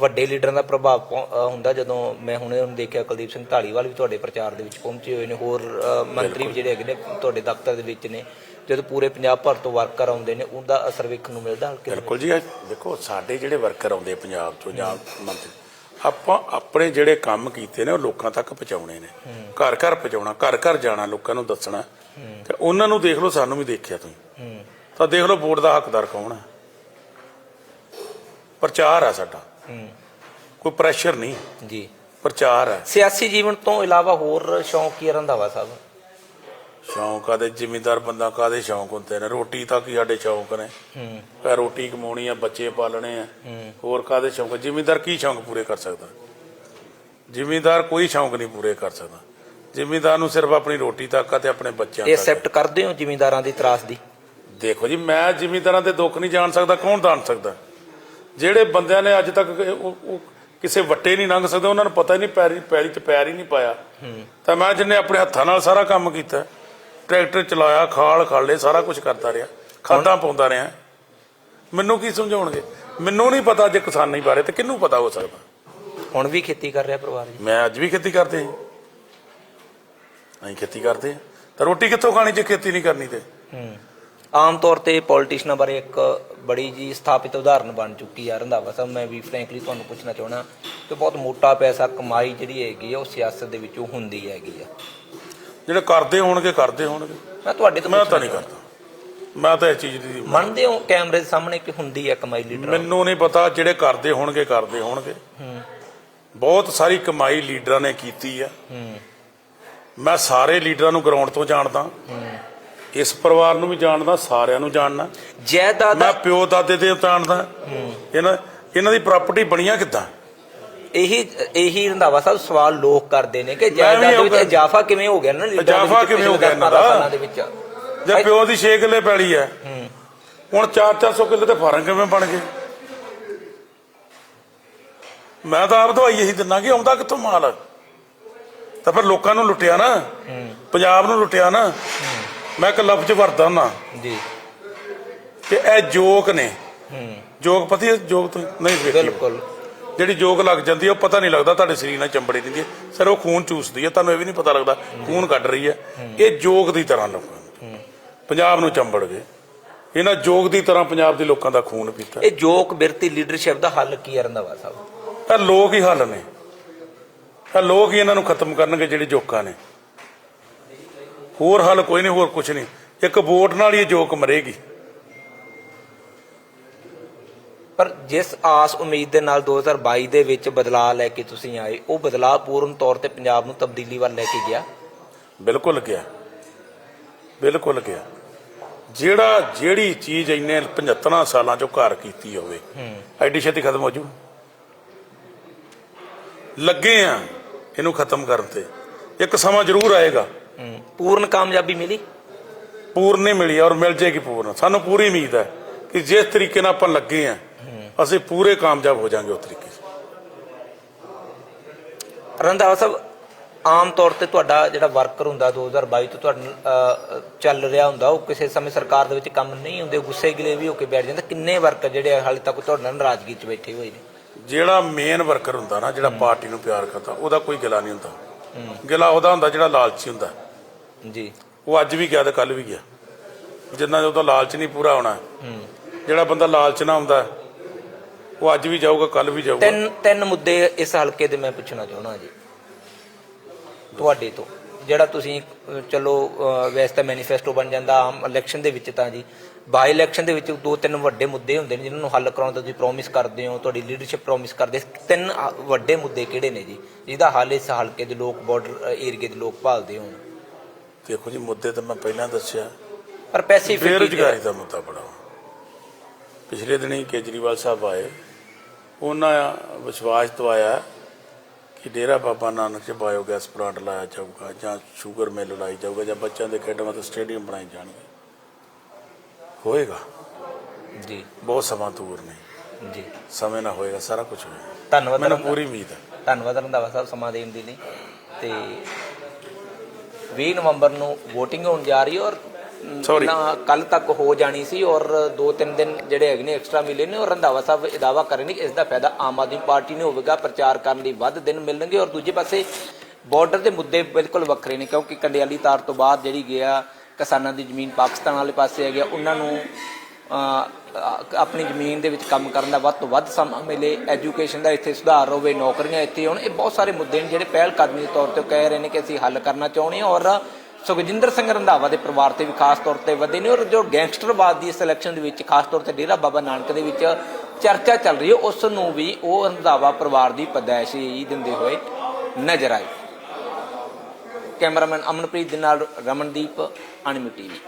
ਵੱਡੇ ਲੀਡਰਾਂ ਦਾ ਪ੍ਰਭਾਵ ਪਹੁੰ- ਅ, ਹੁੰਦਾ ਜਦੋਂ ਮੈਂ ਹੁਣੇ ਹੁਣ ਦੇਖਿਆ ਕੁਲਦੀਪ ਸਿੰਘ ਢਾਲੀਵਾਲ ਵੀ ਤੁਹਾਡੇ ਪ੍ਰਚਾਰ ਦੇ ਵਿੱਚ ਪਹੁੰਚੇ ਹੋਏ ਨੇ ਹੋਰ ਅ, ਮੰਤਰੀ ਵੀ ਜਿਹੜੇ ਹੈਗੇ ਨੇ ਤੁਹਾਡੇ ਦਫ਼ਤਰ ਦੇ ਵਿੱਚ ਨੇ ਜਦੋਂ ਪੂਰੇ ਪੰਜਾਬ ਭਰ ਤੋਂ ਵਰਕਰ ਆਉਂਦੇ ਨੇ ਉਹਦਾ ਅਸਰ ਵੇਖਣ ਨੂੰ ਮਿਲਦਾ ਹਲਕੇ ਦੇ। ਬਿਲਕੁਲ ਜੀ ਇਹ ਦੇਖੋ ਸਾਡੇ ਜਿਹੜੇ ਵਰਕਰ ਆਉਂਦੇ ਪੰਜਾਬ ਤੋਂ ਜਾਂ ਮੰਤਰੀ ਆਪਾਂ ਆਪਣੇ ਜਿਹੜੇ ਕੰਮ ਕੀਤੇ ਨੇ ਉਹ ਲੋਕਾਂ ਤੱਕ ਪਹੁੰਚਾਉਣੇ ਨੇ। ਘਰ ਘਰ ਪਹੁੰਚਾਉਣਾ ਘਰ ਘਰ ਜਾਣਾ ਲੋਕਾਂ ਨੂੰ ਦੱਸਣਾ। ਤੇ ਉਹਨਾਂ ਨੂੰ ਦੇਖ ਲਓ ਸਾਨੂੰ ਵੀ ਦੇਖਿਆ ਤੁਸੀਂ। ਤਾਂ ਦੇਖ ਲਓ ਵੋਟ ਦਾ ਹੱਕਦਾਰ ਕੌਣ ਹੈ? ਪ੍ਰਚਾਰ ਹੈ ਸਾਡਾ। ਕੋਈ ਪ੍ਰੈਸ਼ਰ ਨਹੀਂ। ਜੀ। ਪ੍ਰਚਾਰ ਹੈ। ਸਿਆਸੀ ਜੀਵਨ ਤੋਂ ਇਲਾਵਾ ਹੋਰ ਸ਼ੌਂਕ ਕੀ ਰੰਧਾਵਾ ਸਾਹਿਬ? ਸ਼ੌਂਕ ਆ ਦੇ ਜ਼ਿਮੀਂਦਾਰ ਬੰਦਾ ਕਾਦੇ ਸ਼ੌਂਕ ਹੁੰਦੇ ਨੇ? ਰੋਟੀ ਤੱਕ ਹੀ ਸਾਡੇ ਸ਼ੌਂਕ ਨੇ? ਹੂੰ। ਪੈ ਰੋਟੀ ਕਮਾਉਣੀ ਆ ਬੱਚੇ ਪਾਲਣੇ ਆ। ਹੋਰ ਕਾਦੇ ਸ਼ੌਂਕ? ਜ਼ਿਮੀਂਦਾਰ ਕੀ ਸ਼ੌਂਕ ਪੂਰੇ ਕਰ ਸਕਦਾ? ਜ਼ਿਮੀਂਦਾਰ ਕੋਈ ਸ਼ੌਂਕ ਨਹੀਂ ਪੂਰੇ ਕਰ ਸਕਦਾ। ਜ਼ਿਮੀਂਦਾਰ ਨੂੰ ਸਿਰਫ ਆਪਣੀ ਰੋਟੀ ਤੱਕ ਆ ਤੇ ਆਪਣੇ ਬੱਚਿਆਂ ਇਹ ਤੱਕ ਐਕਸੈਪਟ ਕਰਦੇ ਹੋ ਜ਼ਿਮੀਂਦਾਰਾਂ ਦੀ ਤਰਾਸਦੀ ਦੇਖੋ ਜੀ ਮੈਂ ਜ਼ਿਮੀਂਦਾਰਾਂ ਦੇ ਦੁੱਖ ਨਹੀਂ ਜਾਣ ਸਕਦਾ। ਕੌਣ ਜਾਣ ਸਕਦਾ? ਜਿਹੜੇ ਬੰਦਿਆਂ ਨੇ ਅੱਜ ਤੱਕ ਉਹ- ਕਿਸੇ ਵੱਟੇ ਨਹੀਂ ਲੰਘ ਸਕਦੇ ਉਹਨਾਂ ਨੂੰ ਪਤਾ ਹੀ ਨਹੀਂ ਪੈਰੀ ਪੈਰੀ 'ਚ ਪੈਰ ਹੀ ਨਹੀਂ ਪਾਇਆ। ਤਾਂ ਮੈਂ ਜਿੰਨੇ ਆਪਣੇ ਹੱਥਾਂ ਨਾਲ ਸਾਰਾ ਕੰਮ ਕੀਤਾ ਟਰੈਕਟਰ ਚਲਾਇਆ ਖਾਲ ਖਾਲੇ ਸਾਰਾ ਕੁਝ ਕਰਦਾ ਰਿਹਾ ਖਾਦਾਂ ਪਾਉਂਦਾ ਰਿਹਾ। ਮੈਨੂੰ ਕੀ ਸਮਝਾਉਣਗੇ? ਮੈਨੂੰ ਨਹੀਂ ਪਤਾ ਜੇ ਕਿਸਾਨੀ ਬਾਰੇ ਤੇ ਕਿਹਨੂੰ ਪਤਾ ਹੋ ਸਕਦਾ? ਹੁਣ ਵੀ ਖੇਤੀ ਕਰ ਰਿਹਾ ਪਰਿਵਾਰ ਜੀ? ਮੈਂ ਅੱਜ ਵੀ ਖੇਤੀ ਕਰਦੇ ਹਾਂ ਅਸੀਂ ਖੇਤੀ ਕਰਦੇ ਹਾਂ। ਤਾਂ ਰੋਟੀ ਕਿੱਥੋਂ ਖਾਣੀ ਜੇ ਖੇਤੀ ਨਹੀਂ ਕਰਨੀ ਤੇ? ਹੂੰ। ਆਮ ਤੌਰ ਤੇ ਪੋਲੀਟੀਸ਼ੀਅਨਾਂ ਬਾਰੇ ਇੱਕ ਬੜੀ ਜੀ ਸਥਾਪਿਤ ਉਦਾਹਰਨ ਬਣ ਚੁੱਕੀ ਆ ਰੰਧਾਵਾ ਸਾਹਿਬ। ਮੈਂ ਵੀ ਫ੍ਰੈਂਕਲੀ ਤੁਹਾਨੂੰ ਪੁੱਛਣਾ ਚਾਹਣਾ ਕਿ ਬਹੁਤ ਮੋਟਾ ਪੈਸਾ ਕਮਾਈ ਜਿਹੜੀ ਹੈਗੀ ਆ ਉਹ ਸਿਆਸਤ ਦੇ ਵਿੱਚੋਂ ਹੁੰਦੀ ਹੈਗੀ ਆ। ਜਿਹੜੇ ਕਰਦੇ ਹੋਣਗੇ ਕਰਦੇ ਹੋਣਗੇ। ਮੈਂ ਤੁਹਾਡੇ ਤੋਂ ਮੈਂ ਤਾਂ ਨਹੀਂ ਕਰਦਾ। ਮੈਂ ਤਾਂ ਇਸ ਚੀਜ਼ ਦੀ ਮੰਨਦੇ ਹੋ ਕੈਮਰੇ ਦੇ ਸਾਹਮਣੇ ਕਿ ਹੁੰਦੀ ਹੈ ਕਮਾਈ ਲੀਡਰ ਮੈਨੂੰ ਨਹੀਂ ਪਤਾ ਜਿਹੜੇ ਕਰਦੇ ਹੋਣਗੇ ਕਰਦੇ ਹੋਣਗੇ। ਬਹੁਤ ਸਾਰੀ ਕਮਾਈ ਲੀਡਰਾਂ ਨੇ ਕੀਤੀ ਆ। ਮੈਂ ਸਾਰੇ ਲੀਡਰਾਂ ਨੂੰ ਗਰਾਊਂਡ ਤੋਂ ਜਾਣਦਾ। ਇਸ ਪਰਿਵਾਰ ਨੂੰ ਵੀ ਜਾਣਦਾ ਸਾਰਿਆਂ ਨੂੰ ਜਾਣਦਾ। ਜਾਇਦਾਦ ਮੈਂ ਪਿਓ ਦਾਦੇ ਦੇ ਜਾਣਦਾ। ਇਹਨਾਂ ਇਹਨਾਂ ਦੀ ਪ੍ਰਾਪਰਟੀ ਬਣੀਆਂ ਕਿੱਦਾਂ? ਇਹੀ ਇਹੀ ਰੰਧਾਵਾ ਸਾਹਿਬ ਸਵਾਲ ਲੋਕ ਕਰਦੇ ਨੇ ਕਿ ਜਾਇਦਾਦ ਦੇ ਵਿੱਚ ਇਜਾਫਾ ਕਿਵੇਂ ਹੋ ਗਿਆ ਨਾ ਇਜ਼ਾਫਾ ਕਿਵੇਂ ਹੋ ਗਿਆ ਇਹਨਾਂ ਦਾ? ਜੇ ਪਿਓ ਦੀ 6 ਕਿੱਲੇ ਪੈਲੀ ਹੈ ਹੂੰ। ਹੁਣ 4-400 ਕਿੱਲੇ ਤੇ ਫਾਰਮ ਕਿਵੇਂ ਬਣ ਗਏ? ਮੈਂ ਤਾਂ ਆਪ ਦਵਾਈ ਇਹੀ ਦਿੰਨਾ ਕਿ ਆਉਂਦਾ ਕਿੱਥੋਂ ਮਾਲ? ਤਾਂ ਫਿਰ ਲੋਕਾਂ ਨੂੰ ਲੁੱਟਿਆ ਨਾ। ਪੰਜਾਬ ਨੂੰ ਲੁੱਟਿਆ ਨਾ। ਮੈਂ ਇੱਕ ਲਫ਼ਜ਼ ਵਰਦਾ ਨਾ। ਜੀ। ਕਿ ਇਹ ਜੋਕ ਨੇ। ਹੂੰ। ਜੋਕ ਪਤੀ ਜੋਕ ਤੋਂ ਨਹੀਂ ਵੇਖੀ। ਬਿਲਕੁਲ। ਜਿਹੜੀ ਜੋਕ ਲੱਗ ਜਾਂਦੀ ਹੈ ਉਹ ਪਤਾ ਨਹੀਂ ਲੱਗਦਾ ਤੁਹਾਡੇ ਸਰੀਰ ਨਾਲ ਚੰਬੜੀ ਦਿੰਦੀ ਹੈ। ਸਿਰ ਉਹ ਖੂਨ ਚੂਸਦੀ ਹੈ ਤੁਹਾਨੂੰ ਇਹ ਵੀ ਨਹੀਂ ਪਤਾ ਲੱਗਦਾ ਖੂਨ ਕੱਢ ਰਹੀ ਹੈ। ਇਹ ਜੋਕ ਦੀ ਤਰ੍ਹਾਂ ਲੋਕਾਂ ਨੂੰ। ਪੰਜਾਬ ਨੂੰ ਚੰਬੜ ਗਏ। ਇਹਨਾਂ ਜੋਕ ਦੀ ਤਰ੍ਹਾਂ ਪੰਜਾਬ ਦੇ ਲੋਕਾਂ ਦਾ ਖੂਨ ਪੀਤਾ। ਇਹ ਜੋਕ ਬਿਰਤੀ ਲੀਡਰਸ਼ਿਪ ਦਾ ਹੱਲ ਕੀ ਹੈ ਰੰਧਾਵਾ ਸਾਹਿਬ? ਇਹ ਲੋਕ ਹੀ ਹੱਲ ਨੇ। ਇਹ ਲੋਕ ਹੀ ਇਹਨਾਂ ਨੂੰ ਖਤਮ ਕਰਨਗੇ ਜਿਹੜੇ ਜੋਕਾਂ ਨੇ। ਹੋਰ ਹੱਲ ਕੋਈ ਨਹੀਂ ਹੋਰ ਕੁਝ ਨਹੀਂ। ਇੱਕ ਵੋਟ ਨਾਲ ਹੀ ਜੋਕ ਮਰੇਗੀ। ਪਰ ਜਿਸ ਆਸ ਉਮੀਦ ਦੇ ਨਾਲ 2022 ਦੇ ਵਿੱਚ ਬਦਲਾਅ ਲੈ ਕੇ ਤੁਸੀਂ ਆਏ ਉਹ ਬਦਲਾਅ ਪੂਰਨ ਤੌਰ ਤੇ ਪੰਜਾਬ ਨੂੰ ਤਬਦੀਲੀ ਵੱਲ ਲੈ ਕੇ ਗਿਆ? ਬਿਲਕੁਲ ਗਿਆ। ਬਿਲਕੁਲ ਗਿਆ। ਜਿਹੜਾ ਜਿਹੜੀ ਚੀਜ਼ ਇੰਨੇ 75 ਸਾਲਾਂ ਚੋਂ ਘਰ ਕੀਤੀ ਹੋਵੇ ਐਡੀ ਛੇਤੀ ਖਤਮ ਹੋ ਜੂ? ਲੱਗੇ ਆ ਇਹਨੂੰ ਖਤਮ ਕਰਨ ਤੇ। ਇੱਕ ਸਮਾਂ ਜ਼ਰੂਰ ਆਏਗਾ। ਹੂੰ ਪੂਰਨ ਕਾਮਯਾਬੀ ਮਿਲੀ? ਪੂਰਨ ਨਹੀਂ ਮਿਲੀ ਔਰ ਮਿਲ ਜੇਗੀ ਪੂਰਨ। ਸਾਨੂੰ ਪੂਰੀ ਉਮੀਦ ਹੈ ਕਿ ਜਿਸ ਤਰੀਕੇ ਨਾਲ ਆਪਾਂ ਲੱਗੇ ਆ ਅਸੀਂ ਪੂਰੇ ਕਾਮਯਾਬ ਹੋ ਜਾਾਂਗੇ ਉਸ ਤਰੀਕੇ। ਰੰਧਾਵਾ ਸਾਹਿਬ ਆਮ ਤੌਰ ਤੇ ਤੁਹਾਡਾ ਜਿਹੜਾ ਵਰਕਰ ਹੁੰਦਾ 2022 ਤੋਂ ਤੁਹਾਡਾ ਅਹ, ਚੱਲ ਰਿਹਾ ਹੁੰਦਾ ਉਹ ਕਿਸੇ ਸਮੇਂ ਸਰਕਾਰ ਦੇ ਵਿੱਚ ਕੰਮ ਨਹੀਂ ਹੁੰਦੇ ਗੁੱਸੇ ਗਿਲੇ ਵੀ ਹੋ ਕੇ ਬੈਠ ਜਾਂਦੇ। ਕਿੰਨੇ ਵਰਕਰ ਜਿਹੜੇ ਹਾਲੇ ਤੱਕ ਤੁਹਾਡੇ ਨਾਲ ਨਾਰਾਜ਼ਗੀ 'ਚ ਬੈਠੇ ਹੋਏ ਨੇ? ਜਿਹੜਾ ਮੇਨ ਵਰਕਰ ਹੁੰਦਾ ਨਾ ਜਿਹੜਾ ਪਾਰਟੀ ਨੂੰ ਪਿਆਰ ਕਰਦਾ ਉਹਦਾ ਕੋਈ ਗਿਲਾ ਨਹੀਂ ਹੁੰਦਾ। ਗਿਲਾ ਉਹਦਾ ਹੁੰਦਾ ਜਿਹੜਾ ਲਾਲਚੀ ਹੁੰਦਾ। ਜੀ। ਉਹ ਅੱਜ ਵੀ ਗਿਆ ਤੇ ਕੱਲ ਵੀ ਗਿਆ। ਜਿੰਨਾ ਉਹਦਾ ਲਾਲਚ ਨਹੀਂ ਪੂਰਾ ਹੋਣਾ ਜਿਹੜਾ ਬੰਦਾ ਲਾਲਚ ਨਾ ਹੁੰਦਾ ਉਹ ਅੱਜ ਵੀ ਜਾਊਗਾ ਕੱਲ ਵੀ ਜਾਊਗਾ। ਤਿੰਨ ਤਿੰਨ ਮੁੱਦੇ ਇਸ ਹਲਕੇ ਦੇ ਮੈਂ ਪੁੱਛਣਾ ਚਾਹੁੰਦਾ ਜੀ। ਤੁਹਾਡੇ ਤੋਂ ਜਿਹੜਾ ਤੁਸੀਂ ਚਲੋ ਵੈਸੇ ਤਾਂ ਮੈਨੀਫੈਸਟੋ ਬਣ ਜਾਂਦਾ ਆਮ ਇਲੈਕਸ਼ਨ ਦੇ ਵਿੱਚ ਤਾਂ ਜੀ। ਬਾਈ ਇਲੈਕਸ਼ਨ ਦੇ ਵਿੱਚ ਦੋ ਤਿੰਨ ਵੱਡੇ ਮੁੱਦੇ ਹੁੰਦੇ ਨੇ ਜਿਨ੍ਹਾਂ ਨੂੰ ਹੱਲ ਕਰਾਉਣ ਦਾ ਤੁਸੀਂ ਪ੍ਰੋਮਿਸ ਕਰਦੇ ਹੋ ਤੁਹਾਡੀ ਲੀਡਰਸ਼ਿਪ ਪ੍ਰੋਮਿਸ ਕਰਦੇ ਤਿੰਨ ਵੱਡੇ ਮੁੱਦੇ ਕਿਹੜੇ ਨੇ ਜੀ? ਜਿਹਦਾ ਹੱਲ ਇਸ ਹਲਕੇ ਦੇ ਲੋਕ ਬਾਰਡਰ ਏਰੀਏ ਦੇ ਲੋਕ ਭਾਲਦੇ ਹੋਣ। ਦੇਖੋ ਜੀ ਮੁੱਦੇ ਤਾਂ ਮੈਂ ਪਹਿਲਾਂ ਦੱਸਿਆ। ਪਰ ਪੈਸੀਫਿਕ ਬੇਰੁਜ਼ਗਾਰੀ ਦਾ ਮੁੱਦਾ ਬੜਾ। ਪਿਛਲੇ ਦਿਨੀ ਕੇਜਰੀਵਾਲ ਸਾਹਿਬ ਆਏ। ਉਹਨਾਂ ਵਿਸ਼ਵਾਸ ਦਵਾਇਆ ਕਿ ਡੇਰਾ ਬਾਬਾ ਨਾਨਕ 'ਚ ਬਾਇਓਗੈਸ ਪਲਾਂਟ ਲਾਇਆ ਜਾਊਗਾ ਜਾਂ ਸ਼ੂਗਰ ਮਿਲ ਲਾਈ ਜਾਊਗਾ ਜਾਂ ਬੱਚਿਆਂ ਦੇ ਖੇਡਾਂ ਵਾਸਤੇ ਸਟੇਡੀਅਮ ਬਣਾਏ ਜਾਣਗੇ। ਹੋਏਗਾ। ਜੀ। ਬਹੁਤ ਸਮਾਂ ਦੂਰ ਨਹੀਂ ਜੀ। ਸਮੇਂ ਨਾਲ ਹੋਏਗਾ ਸਾਰਾ ਕੁਝ ਹੋਏਗਾ। ਧੰਨਵਾਦ ਮੈਨੂੰ। ਪੂਰੀ ਉਮੀਦ ਹੈ। ਧੰਨਵਾਦ ਰੰਧਾਵਾ ਸਾਹਿਬ ਸਮਾਂ ਦੇਣ ਦੇ ਲਈ ਤੇ 20 ਨਵੰਬਰ ਨੂੰ VOTING ਹੋਣ ਜਾ ਰਹੀ ਹੈ ਔਰ Sorry. ਕੱਲ ਤੱਕ ਹੋ ਜਾਣੀ ਸੀ ਔਰ 2-3 ਦਿਨ ਜਿਹੜੇ ਹੈਗੇ ਨੇ ਐਕਸਟਰਾ ਮਿਲੇ ਨੇ ਔਰ ਰੰਧਾਵਾ ਸਾਹਿਬ ਇਹ ਦਾਅਵਾ ਕਰ ਰਹੇ ਨੇ ਕਿ ਇਸ ਦਾ ਫਾਇਦਾ ਆਮ ਆਦਮੀ ਪਾਰਟੀ ਨੂੰ ਹੋਵੇਗਾ ਪ੍ਰਚਾਰ ਕਰਨ ਲਈ ਵੱਧ ਦਿਨ ਮਿਲਣਗੇ ਔਰ ਦੂਜੇ ਪਾਸੇ ਬਾਰਡਰ ਦੇ ਮੁੱਦੇ ਬਿਲਕੁਲ ਵੱਖਰੇ ਨੇ ਕਿਉਂਕਿ ਕੰਡਿਆਲੀ ਤਾਰ ਤੋਂ ਬਾਅਦ ਜਿਹੜੀ ਗਿਆ ਕਿਸਾਨਾਂ ਦੀ ਜ਼ਮੀਨ ਪਾਕਿਸਤਾਨ ਵਾਲੇ ਪਾਸੇ ਹੈ ਗਿਆ ਉਹਨਾਂ ਨੂੰ ਆਪਣੀ ਜ਼ਮੀਨ ਦੇ ਵਿੱਚ ਕੰਮ ਕਰਨ ਦਾ ਵੱਧ ਤੋਂ ਵੱਧ ਸਮਾਂ ਮਿਲੇ ਐਜੂਕੇਸ਼ਨ ਦਾ ਇੱਥੇ ਸੁਧਾਰ ਹੋਵੇ ਨੌਕਰੀਆਂ ਇੱਥੇ ਹੋਣ, ਇਹ ਬਹੁਤ ਸਾਰੇ ਮੁੱਦੇ ਨੇ ਜਿਹੜੇ ਪਹਿਲ ਕਦਮੀ ਦੇ ਤੌਰ ਤੇ ਕਹਿ ਰਹੇ ਨੇ ਕਿ ਅਸੀਂ ਹੱਲ ਕਰਨਾ ਚਾਹੁੰਦੇ ਹਾਂ ਔਰ ਸੁਖਜਿੰਦਰ ਸਿੰਘ ਰੰਧਾਵਾ ਦੇ ਪਰਿਵਾਰ ਤੇ ਵੀ ਖਾਸ ਤੌਰ ਤੇ ਵਧੇ ਨੇ ਔਰ ਜੋ ਗੈਂਗਸਟਰਵਾਦ ਦੀ ਸਿਲੈਕਸ਼ਨ ਦੇ ਵਿੱਚ ਖਾਸ ਤੌਰ ਤੇ ਡੇਰਾ ਬਾਬਾ ਨਾਨਕ ਦੇ ਵਿੱਚ ਚਰਚਾ ਚੱਲ ਰਹੀ ਹੈ, ਉਸ ਨੂੰ ਵੀ ਉਹ ਰੰਧਾਵਾ ਪਰਿਵਾਰ ਦੀ ਪਦਾਇਸ਼ੀ ਦਿੰਦੇ ਹੋਏ ਨਜ਼ਰ ਆਏ। ਕੈਮਰਾਮੈਨ ਅਮਨਪ੍ਰੀਤ ਦੇ ਨਾਲ ਰਮਨਦੀਪ ਅਨਮੀ ਟੀਵੀ।